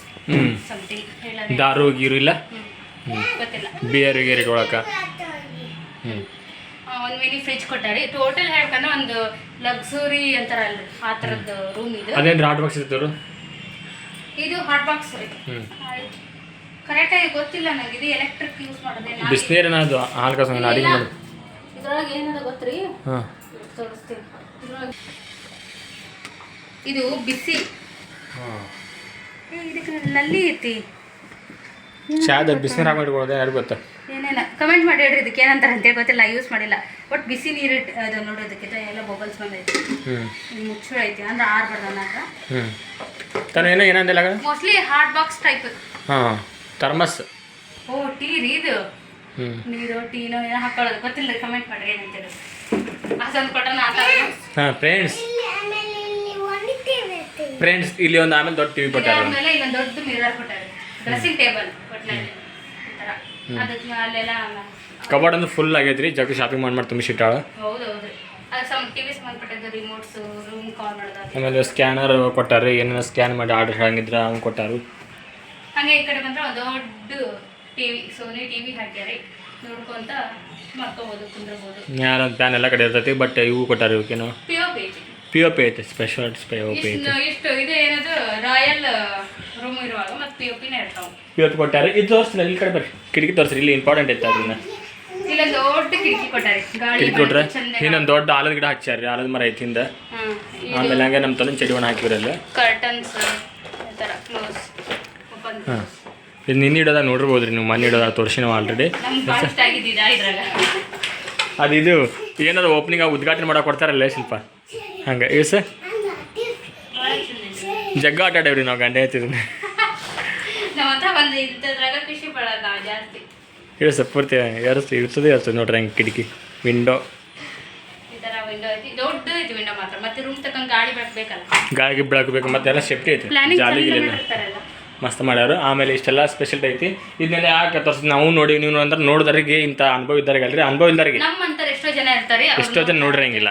ಸಮಥಿಂಗ್ ದಾರು ಗೀರು ಇಲ್ಲ? ಗೊತ್ತಿಲ್ಲ. ಬಿಯರ್ ಗೀರ್ ಇಟ್ಕೊಳಕ್ಕೆ ಹ್ಞೂ ಒಂದು ಮಿನಿ ಫ್ರಿಜ್ ಕೊಟ್ಟಾರಿ. ಟೋಟಲ್ ಹೇಳ್ಬೇಕಂದ್ರೆ ಒಂದು ಲಕ್ಸುರಿ ಅಂತಾರಲ್ರಿ ಆ ಥರದ್ದು ರೂಮ್ ಇದು. ಅದೇನು ಹಾಟ್ ಬಾಕ್ಸ್ ಇರ್ತರು ಇದು ಹಾಟ್ ಬಾಕ್ಸ್ ಹ್ಞೂ ಕರೆಕ್ಟಾಗಿ ಗೊತ್ತಿಲ್ಲ ನನಗೆ ಇದು ಎಲೆಕ್ಟ್ರಿಕ್ ಯೂಸ್ ಮಾಡೋದೇ ಬಿಸಿನೀರಿನ ಅದು ಹಾಲು ಕಸ ಅಡಿಗೆ ಮಾಡಿ ಇದ್ರೊಳಗೆ ಏನದ ಗೊತ್ತ್ರಿ? ಹಾಂ. ತೋರಿಸ್ತೀನಿ. ಇದ್ರೊಳಗೆ. ಇದು ಬಿಸಿ. ಹಾಂ. ಏ, ಇದಕ್ಕೆ ನಲ್ಲಿ ಐತಿ. ಚಾದ ಬಿಸಿನೀರು ಹಾಕಿ ಇಟ್ಕೊಳ್ಳೋದು ಯಾರು ಗೊತ್ತಾ. ಏನೇನ ಕಮೆಂಟ್ ಮಾಡಿ ಹೇಳ್ರಿ ಇದಕ್ಕೆ ಏನಂತಾರೆ ಅಂತೇಳಿ ಗೊತ್ತಿಲ್ಲ ಯೂಸ್ ಮಾಡಿಲ್ಲ. ಬಟ್ ಬಿಸಿ ನೀರು ಅದು ನೋಡೋದಕ್ಕೆ ಎಲ್ಲ ಬಬಲ್ಸ್ ಬಂದೈತಿ. ಮುಚ್ಚು ಐತಿ ಅಂದ್ರೆ ಆರ್ಬಾರ್ದು ಅನ್ನಕ ಹ್ಞೂ ತನ ಏನೋ ಏನಂದಿಲ್ಲ ಮೋಸ್ಟ್ಲಿ ಹಾಟ್ ಬಾಕ್ಸ್ ಟೈಪ್ ಹಾಂ. ಥರ್ಮಸ್. ಓ ಟೀ ರೀ ಇದು. ನೀರು ಟೀನೋ ಏನೋ ಹಾಕೊಳ್ಳೋದು. ಗೊತ್ತಿಲ್ಲ ಕಮೆಂಟ್ ಮಾಡ್ರಿ ಏನಂತೇಳಿ ಅಸೊಂದು ಕೊಟ್ಟನ ಆತ ಹಾಂ ಫ್ರೆಂಡ್ಸ್ ಫ್ರೆಂಡ್ಸ್ ಇಲ್ಲಿ ಒಂದು ಆಮೇಲೆ ದೊಡ್ಡ ಟಿವಿ ಕೊಟ್ಟಾರ. ಆಮೇಲೆ ಇಲ್ಲೊಂದು ದೊಡ್ಡ ಮಿರರ್ ಕೊಟ್ಟಾರೆ. ಡ್ರೆಸ್ಸಿಂಗ್ ಟೇಬಲ್ ಥರ ಅದಕ್ಕೆ ಅಲ್ಲೆಲ್ಲ ಕಬೋರ್ಡ್ ಅಂದ್ರೆ ಫುಲ್ ಆಗೈತ್ರಿ. ಜಗ್ ಶಾಪಿಂಗ್ ಮಾಡಿ ಮಾಡಿ ತುಂಬಿಸಿಟ್ಟಾಳ ಹೌದು ಹೌದು ಆಮೇಲೆ ಸ್ಕ್ಯಾನರ್ ಕೊಟ್ಟಾರೆ ಏನೇನೋ ಸ್ಕ್ಯಾನ್ ಮಾಡಿ ಆರ್ಡರ್ ಹಂಗಿದ್ರೆ ಅವ್ನು ಕೊಟ್ಟಾರು. ಹಾಗೆ ಈ ಕಡೆ ಬಂದ್ರೆ ಒಂದು ದೊಡ್ಡ ಟಿವಿ ಸೋನಿ ಟಿವಿ ಹಾಕ್ಯಾರಿ. ನೋಡ್ಕೊಂತ ಮಾಡ್ಕೋಬಹುದು ಕುಂದ್ರಬಹುದು ಪ್ಯಾನ್ ಎಲ್ಲ ಕಡೆ ಇರ್ತೈತಿ ಬಟ್ ಇವು ಕೊಟ್ಟಾರೆ ಇವಕ್ಕೇನು? ಪಿ ಒ ಪಿ ಐತೆ. ಸ್ಪೆಷಲ್ ಪಿ ಒ ಪಿ ಐತಿ. ಇಷ್ಟು ಇದು ಏನದು ರಾಯಲ್ ರೂಮ್ ಇರುವಾಗ ಮತ್ತೆ ಪಿ ಒ ಪಿನೇ ಇರ್ತಾವೆ. ಪಿ ಒ ಪಿ ಕೊಟ್ಟಾರೆ. ಇದು ತೋರಿಸ್ತೀನಿ ಇಲ್ಲಿ ಕಡೆ ಬರ್ರಿ. ಕಿಟಕಿ ತೋರಿಸ್ರಿ ಇಲ್ಲಿ ಇಂಪಾರ್ಟೆಂಟ್ ಐತೆ ಅದನ್ನ. ಇಲ್ಲೊಂದು ದೊಡ್ಡ ಕಿಟಕಿ ಕೊಟ್ಟಾರೆ. ಗಾಳಿ ಕಿಟಕಿ ಕೊಟ್ರೆ? ಚಂದ ಇನ್ನೊಂದು ದೊಡ್ಡ ಆಲದ ಗಿಡ ಹಚ್ಚಾರ್ರಿ ಆಲದ ಮರ ಐತಿ ಹಿಂದ. ಆಮೇಲೆ ಹಂಗೆ ನಮ್ಮ ತಲೆ ಚಡಿ ಒಣ ಹಾಕಿರಲ್ಲ ಕರ್ಟನ್ಸ್ ಈ ಥರ ಕ್ಲೋಸ್ ಓಪನ್ ಹಾಂ ಇದು ನಿನ್ನ ಇಡೋದ ನೋಡಿರ್ಬೋದು ರೀ ನೀವು ಮನೆ ಇಡೋದ ತೋರಿಸಿ ನಾವು ಆಲ್ರೆಡಿ ಅದು ಇದು ಏನಾದ್ರು ಓಪನಿಂಗ್ ಉದ್ಘಾಟನೆ ಮಾಡಕ್ಕೆ ಕೊಡ್ತಾರಲ್ಲ ಶಿಲ್ಪ? ಹಂಗೆ ಇದೆ. ಜಗ್ಗ ಆಟ ಆಡೇವ್ರಿ ನಾವು ಗಂಡ ಹೇಳ್ತಿದ್ದೀನಿ ಸರ್ ಪೂರ್ತಿ ಎರಸ್ತು ಇರ್ತದೆ ಇರ್ತದೆ ನೋಡ್ರಿ ಹಂಗೆ ಕಿಟಕಿ ವಿಂಡೋ ಗಾಳಿ ಬೆಳಕಬೇಕು ಮತ್ತೆ ಎಲ್ಲ ಸೇಫ್ಟಿ ಐತಿ ಜಾಲಿ ಮಸ್ತ್ ಮಾಡ್ಯಾರು ಆಮೇಲೆ ಇಷ್ಟೆಲ್ಲ ಸ್ಪೆಷಲ್ ಐತಿ. ಇದನ್ನೆಲ್ಲ ಯಾಕೆ ತೋರಿಸ್ ನಾವು ನೋಡಿ ನೀವು ಅಂದ್ರೆ ನೋಡಿದ್ರಿಗೆ ಇಂಥ ಅನುಭವ ಇದ್ದಾರೆ ಅಲ್ರಿ? ಅನುಭವ ನಮ್ಮಂತರ ಎಷ್ಟೋ ಜನ ಇರ್ತಾರೆ ಎಷ್ಟೋ ಜನ ನೋಡಿರಂಗಿಲ್ಲ.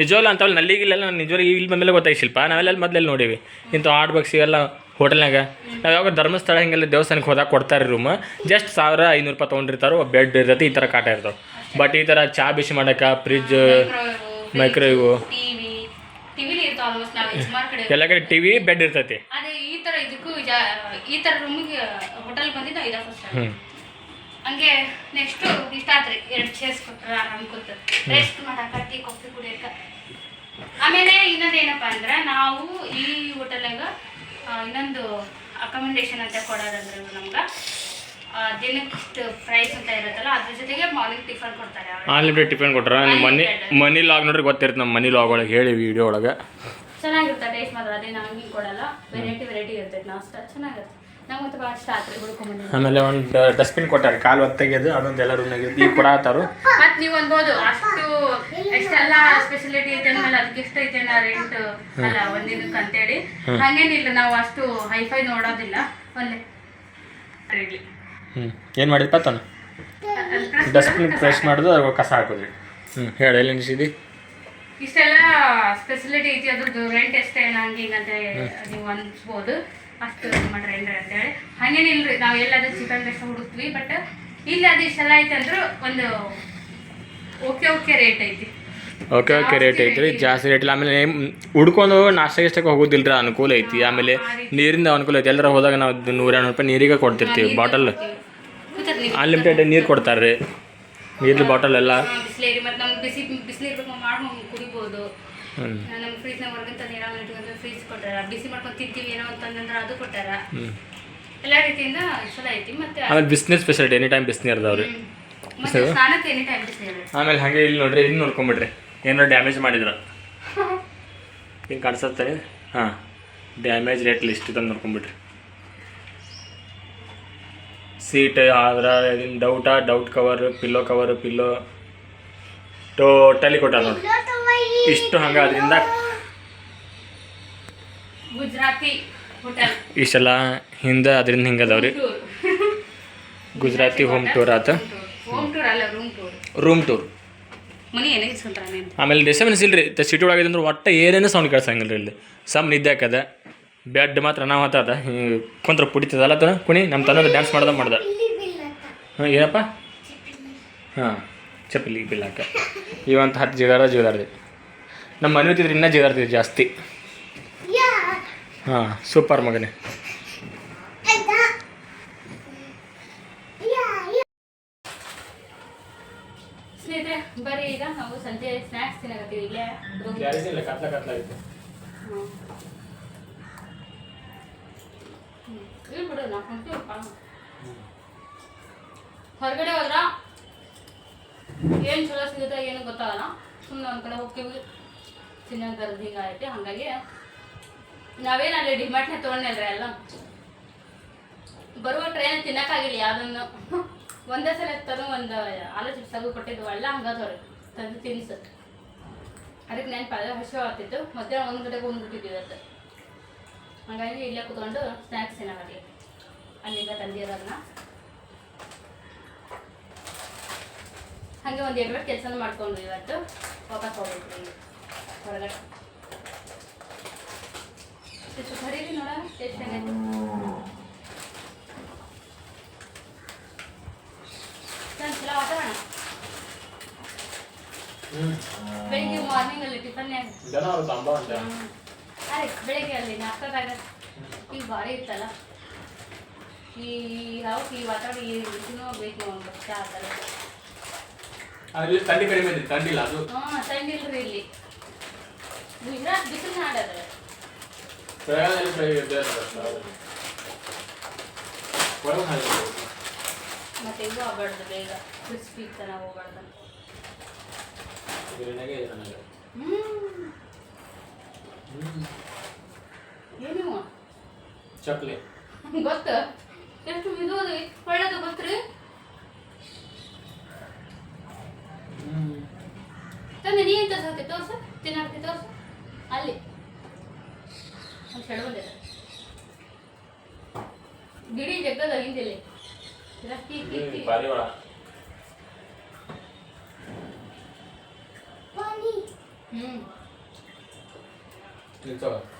ನಿಜವಲ್ಲ ಅಂತವಲ್ಲ ನಲ್ಲಿಗಿಲ್ಲ ನಿಜವಾಗ ಇಲ್ಲಿ ಬಂದಮೇಲೆ ಗೊತ್ತಾಯ್ತು ಶಿಲ್ಪ. ನಾವೆಲ್ಲ ಮೊದಲೆಲ್ಲ ನೋಡೀವಿ. ಇಂಥ ಆಟ ಬಾಕ್ಸ್ ಎಲ್ಲ ಹೋಟೆಲ್ನಾಗ. ನಾವು ಯಾವಾಗ ಧರ್ಮಸ್ಥಳ ಹಿಂಗೆಲ್ಲ ದೇವಸ್ಥಾನಕ್ಕೆ ಹೋದಾಗ ಕೊಡ್ತಾರೆ ರೂಮ್ ಜಸ್ಟ್ ಸಾವಿರ ಐನೂರು ರೂಪಾಯಿ ತೊಗೊಂಡಿರ್ತಾರೋ ಬೆಡ್ ಇರ್ತೈತಿ ಈ ಥರ ಕಾಟ ಇರ್ತಾವೆ. ಬಟ್ ಈ ಥರ ಚಾ ಬಿಸಿ ಮಾಡೋಕೆ ಫ್ರಿಜ್ ಮೈಕ್ರೋವೇವು ಟಿವಿಲಿ ಇರ್ತಾವ ಆಲ್ಮೋಸ್ಟ್ ನಾವು ಸುಮಾರು ಕಡೆ ಎಲ್ಲ ಕಡೆ ಟಿವಿ ಬೆಡ್ ಇರ್ತೈತಿ. ಅದೇ ಈ ತರ ಇದಕ್ಕೂ ಈ ತರ ರೂಮಿಗೆ ಹೋಟೆಲ್ ಬಂದಿದ್ದು ಇದ ಫಸ್ಟ್ ಹಂಗೆ ನೆಕ್ಸ್ಟ್ ಇಷ್ಟ ಆತ್ರಿ ಎರಡು ಚೇರ್ಸ್ ಕೊಟ್ರ ಆರಾಮ್ ಕೂತ್. ರೆಸ್ಟ್ ಮಾಡಾಕ ಟೀ ಕಾಫಿ ಕುಡಿಯಕ. ಆಮೇಲೆ ಇನ್ನೊಂದು ಏನಪ್ಪಾ ಅಂದ್ರೆ ನಾವು ಈ ಹೋಟೆಲಾಗ ಇನ್ನೊಂದು ಅಕಮೆಂಡೇಶನ್ ಅಂತ ಕೊಡೋದಂದ್ರೆ ನಮ್ಗೆ ಆ, ದಿನಕ್ಕೆ ಪ್ರೈಸ್ ಅಂತ ಇರುತ್ತಲ್ಲ ಅದ್ರ ಜೊತೆಗೆ ಮಾರ್ನಿಂಗ್ ಟಿಫನ್ ಕೊಡ್ತಾರೆ ಅನ್ಲಿಮಿಟೆಡ್ ಟಿಫನ್ ಕೊಟ್ರ ನಿಮ್ಮ ಮನಿ ಮನಿ ಲಾಗ್ ನೋಡ್ರಿ ಗೊತ್ತಿರುತ್ತೆ ನಮ್ಮ ಮನಿ ಲಾಗ್ ಒಳಗೆ ಹೇಳಿ ವಿಡಿಯೋ ಒಳಗೆ. ಚೆನ್ನಾಗಿರುತ್ತೆ ಟೇಸ್ಟ್ ಮಾತ್ರ ಅದೇ ನಾವು ಹಿಂಗೆ ಕೊಡಲ್ಲ. ವೆರೈಟಿ ವೆರೈಟಿ ಇರ್ತೈತೆ ನಾಷ್ಟ ಚೆನ್ನಾಗಿರುತ್ತೆ ನಮ್ಗಂತೂ ಭಾಳ ಇಷ್ಟ ಆತ್ರಿ ಹುಡ್ಕೊಂಬಂದಿದ್ದು ಆಮೇಲೆ ಒಂದು ಡಸ್ಟ್ಬಿನ್ ಕೊಟ್ಟಾರೆ ಕಾಲು ಒತ್ತಗೆದು ಅದೊಂದು ಎಲ್ಲ ರೂಮ್ನಾಗ ಈಗ ಕೊಡತ್ತಾರು ಮತ್ತೆ ನೀವು ಅನ್ಬೋದು ಅಷ್ಟು ಎಷ್ಟೆಲ್ಲ ಸ್ಪೆಷಾಲಿಟಿ ಐತೆ ಅಂದ್ಮೇಲೆ ಅದಕ್ಕೆ ಎಷ್ಟು ಐತೆ ನಾ ರೆಂಟ್ ಅಲ್ಲ ಒಂದಿನಕ್ಕೆ ಅಂತೇಳಿ. ಹಂಗೇನಿಲ್ಲ ನಾವು ಅಷ್ಟು ಹೈಫೈ ನೋಡೋದಿಲ್ಲ. ಒಂದೇ. ಹ್ಞೂ ಏನು ಮಾಡಿದಪ್ಪ ತಾನು? ಡಸ್ಟ್ಬಿನ್ ಫ್ರೆಶ್ ಮಾಡೋದು ಅದ್ರಾಗ ಕಸ ಹಾಕೋದ್ರಿ ಹ್ಞೂ ಹೇಳಿ ಎಲ್ಲಿ ನಿಲ್ಸಿದಿ? ಇಷ್ಟೆಲ್ಲ ಫೆಸಿಲಿಟಿ ಐತಿ ಅದ್ರದ್ದು ರೆಂಟ್ ಎಷ್ಟೇ ಹಂಗೆ ಹಿಂಗಂತ ನೀವು ಅನ್ಸ್ಬೋದು ಅಷ್ಟು ನಮ್ಮ ರೆಂಟ್ ಅಂತೇಳಿ ಹಂಗೇನಿಲ್ರಿ ನಾವು ಎಲ್ಲಾದ್ರೂ ಚಿಕನ್ ಬೆಸ್ಟ್ ಹುಡುಕ್ತೀವಿ ಬಟ್ ಇಲ್ಲ ಅದು ಇಷ್ಟೆಲ್ಲ ಐತೆ ಅಂದ್ರೆ ಒಂದು ಓಕೆ ಓಕೆ ರೇಟ್ ಐತಿ. ಓಕೆ ಓಕೆ ರೇಟ್ ಐತ್ರಿ ಜಾಸ್ತಿ ರೇಟ್ ಇಲ್ಲ. ಆಮೇಲೆ ಹುಡ್ಕೊಂಡು ನಾಷ್ಟ ಗಿಷ್ಟಕ್ಕೆ ಹೋಗೋದಿಲ್ಲ ಅನುಕೂಲ ಐತಿ. ಆಮೇಲೆ ನೀರಿಂದ ಅನುಕೂಲ ಐತಿ. ಎಲ್ಲರ ಹೋದಾಗ ನಾವು ನೂರ ರೂಪಾಯಿ ನೀರಿಗೆ ಕೊಡ್ತಿರ್ತೀವಿ ಬಾಟಲ್ ಕೂತರ್ ನೀವು ಅನ್ಲಿಮಿಟೆಡ್ ನೀರು ಕೊಡ್ತಾರೆ. ರೀ ನೀರಿನ ಬಾಟಲ್ ಎಲ್ಲ ಬಿಸಿಲೇರಿ ಮತ್ತು ನಮ್ಗೆ ಬಿಸಿ ಬಿಸಿಲು ಇರ್ಬೇಕು ಮಾಡ್ಕೊಂಡು ಕುಡಿಬೋದು. ನಮ್ಮ ಫ್ರೀಜ್ನಾಗ ಹೊರಗಿಂತ ನೀರಾವರಿ ಇಟ್ಕೊಂಡು ಫ್ರೀಜ್ ಕೊಟ್ಟಾರ. ಬಿಸಿ ಮಾಡ್ಕೊಂಡು ತಿಂತೀವಿ ಏನೋ ಅಂತಂದ್ರೆ ಅದು ಕೊಟ್ಟಾರ. ಎಲ್ಲ ರೀತಿಯಿಂದ ಚಲೋ ಐತಿ ಮತ್ತೆ ಆಮೇಲೆ business facility any time busy ಇರ್ತಾವ್ರಿ ರೀ ಮತ್ತೆ ಸ್ನಾನಕ್ಕೆ ಎನಿ ಟೈಮ್ ಬಿಸಿಲು ಆಮೇಲೆ ಹಾಗೆ ಇಲ್ಲಿ ನೋಡ್ರಿ ಇಲ್ಲಿ ನೋಡ್ಕೊಂಬಿಡ್ರಿ. ಏನೋ ಡ್ಯಾಮೇಜ್ ಮಾಡಿದ್ರು. ಹಿಂಗೆ ಕಾಣಿಸತ್ತೆ? ಹಾಂ. ಡ್ಯಾಮೇಜ್ ರೇಟ್ ಲಿಸ್ಟ್ ಇದನ್ನು ನೋಡ್ಕೊಂಬಿಡ್ರಿ. ಸೀಟ್ ಅದರ ಡೌಟಾ duvet cover pillow cover pillow totally ಕೊಟ್ಟ ನೋಡಿ. ಇಷ್ಟು ಹಂಗೆ ಅದರಿಂದ ಇಷ್ಟೆಲ್ಲ ಹಿಂದೆ ಅದರಿಂದ ಹಿಂಗೆ ಅದಾವ್ರಿ ಗುಜರಾತಿ ಹೋಮ್ ಟೂರ್ ಆತ. ರೂಮ್ ಟೂರ್ ಆಮೇಲೆ ಡಿಸ್ಟರ್ಬೆನ್ಸ್ ಇಲ್ರಿ ಸಿಟಿ ಒಳಗೆ ಅಂದ್ರೆ ಒಟ್ಟು ಏನೇನು ಸೌಂಡ್ ಕೇಳ್ಸಂಗಿಲ್ಲ ಇಲ್ಲಿ. ಸಮ್ ನಿದ್ದೆ ಹಾಕದ ಬೆಡ್ ಮಾತ್ರ ನಾವು ಹತ್ತದ ಕುಂತ್ರ ಪುಡಿತದಲ್ಲ ತನ ಕುಣಿ ನಮ್ಮ ತನದ ಡ್ಯಾನ್ಸ್ ಮಾಡ್ದ ಮಾಡ್ದ. ಹಾಂ ಏನಪ್ಪ? ಹಾಂ ಚಪ್ಪಲಿ ಬಿಲ್ ಹಾಕ ಇವಂತ ಹತ್ತು ಜಿಗಾರ ಜಿಗಾರ್ದೆ ನಮ್ಮ ಮನೆ ಹೋಗ್ತಿದ್ರೆ ಇನ್ನೂ ಜಿಗಾರ್ತಿದ್ರು ಜಾಸ್ತಿ. ಹಾಂ ಸೂಪರ್ ಮಗನೇ. ಸ್ನೇಹಿತರೆ ಬರೀ ಈಗ. ನಾವು ಸಂಜೆ ಸ್ನ್ಯಾಕ್ಸ್ ತಿನ್ನಕತ್ತೀವಿ. ಇಲ್ಲೇ ಕತ್ಲ ಕತ್ಲ ಕತ್ಲ ಐತೆ ಹ್ಮ್. ಹ್ಮ್. ಇಲ್ಲಿ ಬಿಡು ನಾ ಹೊಂಟೀವಿ ಪಾ. ಹೊರಗಡೆ ಹೋದ್ರ ಏನು ಚಲೋ ಸಿಗುತ್ತೆ ಏನು ಗೊತ್ತಾಗಲ್ಲ. ಸುಮ್ಮನೆ ಒಂದು ಕಡೆ ಹೋಗ್ತೀವಿ. ತಿನ್ನೋದ್ರದ್ದು ಹಿಂಗಾಗೈತೆ ಹಾಗಾಗಿ ನಾವೇನು ಅಲ್ಲಿ ಡಿಮಾಟ್ನ ತೊಗೊಂಡಲ್ರಿ ಎಲ್ಲ. ಬರುವ ಟ್ರೈನ್ ತಿನ್ನಕ್ಕಾಗಿಲ್ಲ ಯಾವ್ದನ್ನು. ಒಂದೇ ಸಲ ತಂದು ಒಂದು ಆಲೂ ಚಿಪ್ಸ್ ತೆಗೆದು ಕೊಟ್ಟಿದ್ವು ಎಲ್ಲ ಹಂಗಾದವ್ರಿ ತಂದು ತಿನ್ಸ. ಅದಕ್ಕೆ ನೆನಪಾದ್ರೆ ಹಸಿವಾಗ್ತಿತ್ತು ಮಧ್ಯಾಹ್ನ ಒಂದು ಗಂಟೆಗೆ ಹೋಗ್ಬಿಟ್ಟಿದ್ದೀವಿ ಇವತ್ತು. ಹಾಗಾಗಿ ಇಲ್ಲೇ ಕೂತ್ಕೊಂಡು ಸ್ನ್ಯಾಕ್ಸ್ ಏನಾಗಲಿ ಅಲ್ಲಿಂದ ತಂದಿರೋದನ್ನ. ಹಾಗೆ ಒಂದು ಎರಡು ಕೆಲಸ ಮಾಡ್ಕೊಂಡು ಇವತ್ತು. ವಾಪಸ್ ಹೋಗ್ಬಿಟ್ರಿ ಹೊರಗಡೆ. ಎಷ್ಟು ಕರೀರಿ ನೋಡೋಣ ಎಷ್ಟು ಆಗೈತೆ ನಾನು ಚಲೋ ವಾತಾವರಣ. ಬೆಳಿಗ್ಗೆ ಮಾರ್ನಿಂಗ್ ಅಲ್ಲಿ ಟಿಫನ್ಯಾಗ ಅರೆ ಬೆಳಿಗ್ಗೆ ಅಲ್ಲಿ ನಾಲ್ಕಾಗ ಈಗ ಭಾರಿ ಇತ್ತಲ್ಲ? ಈ ಯಾವ ಈ ವಾತಾವರಣ ಈ ಋತುನೂ ಬೇಕು ಒಂದು ಚಾ ಥರ ಅಲ್ಲಿ ತಂಡಿ ಕಡಿಮೆ ಇದೆ ತಂಡಿಲ್ಲ ಅದು? ಹಾಂ ತಂಡಿಲ್ರಿ ಇಲ್ಲಿ. ಗುಜರಾತ್ ಬಿಸಿಲು ನಾಡದ ಪ್ರಯಾಣದಲ್ಲಿ ಒಳಗೆ. ಮತ್ತೆ ಇದು ಆಗಬಾರ್ದು ಬೇಗ ಕ್ರಿಸ್ಪಿ ಥರ ಹೋಗ್ಬಾರ್ದು ಬಿರಿಯಾನಿಗೆ ಇದೆ ನನಗೆ ಹ್ಮ್ ಏನು ಚಕ್ಲಿ ಗೊತ್ತ? ಎಷ್ಟು ಇದು ಒಳ್ಳೇದು ಗೊತ್ತ್ರಿ? ತಂದೆ ನೀ ಎಂತ ಸಾಕೆ ತೋರ್ಸ? ತಿನ್ನಾಡ್ತಿ ತೋರ್ಸ? ಅಲ್ಲಿ. ಸೆಡ ಬಂದಿದೆ ಗಿಡಿ ಜಗ್ಗದ ಹಿಂದಿಲ್ಲಿ ರಕ್ಕಿ ಕಿಕ್ಕಿ ಬಾರಿ ಒಳ ಹ್ಮ್ ನಿಲ್ಸವ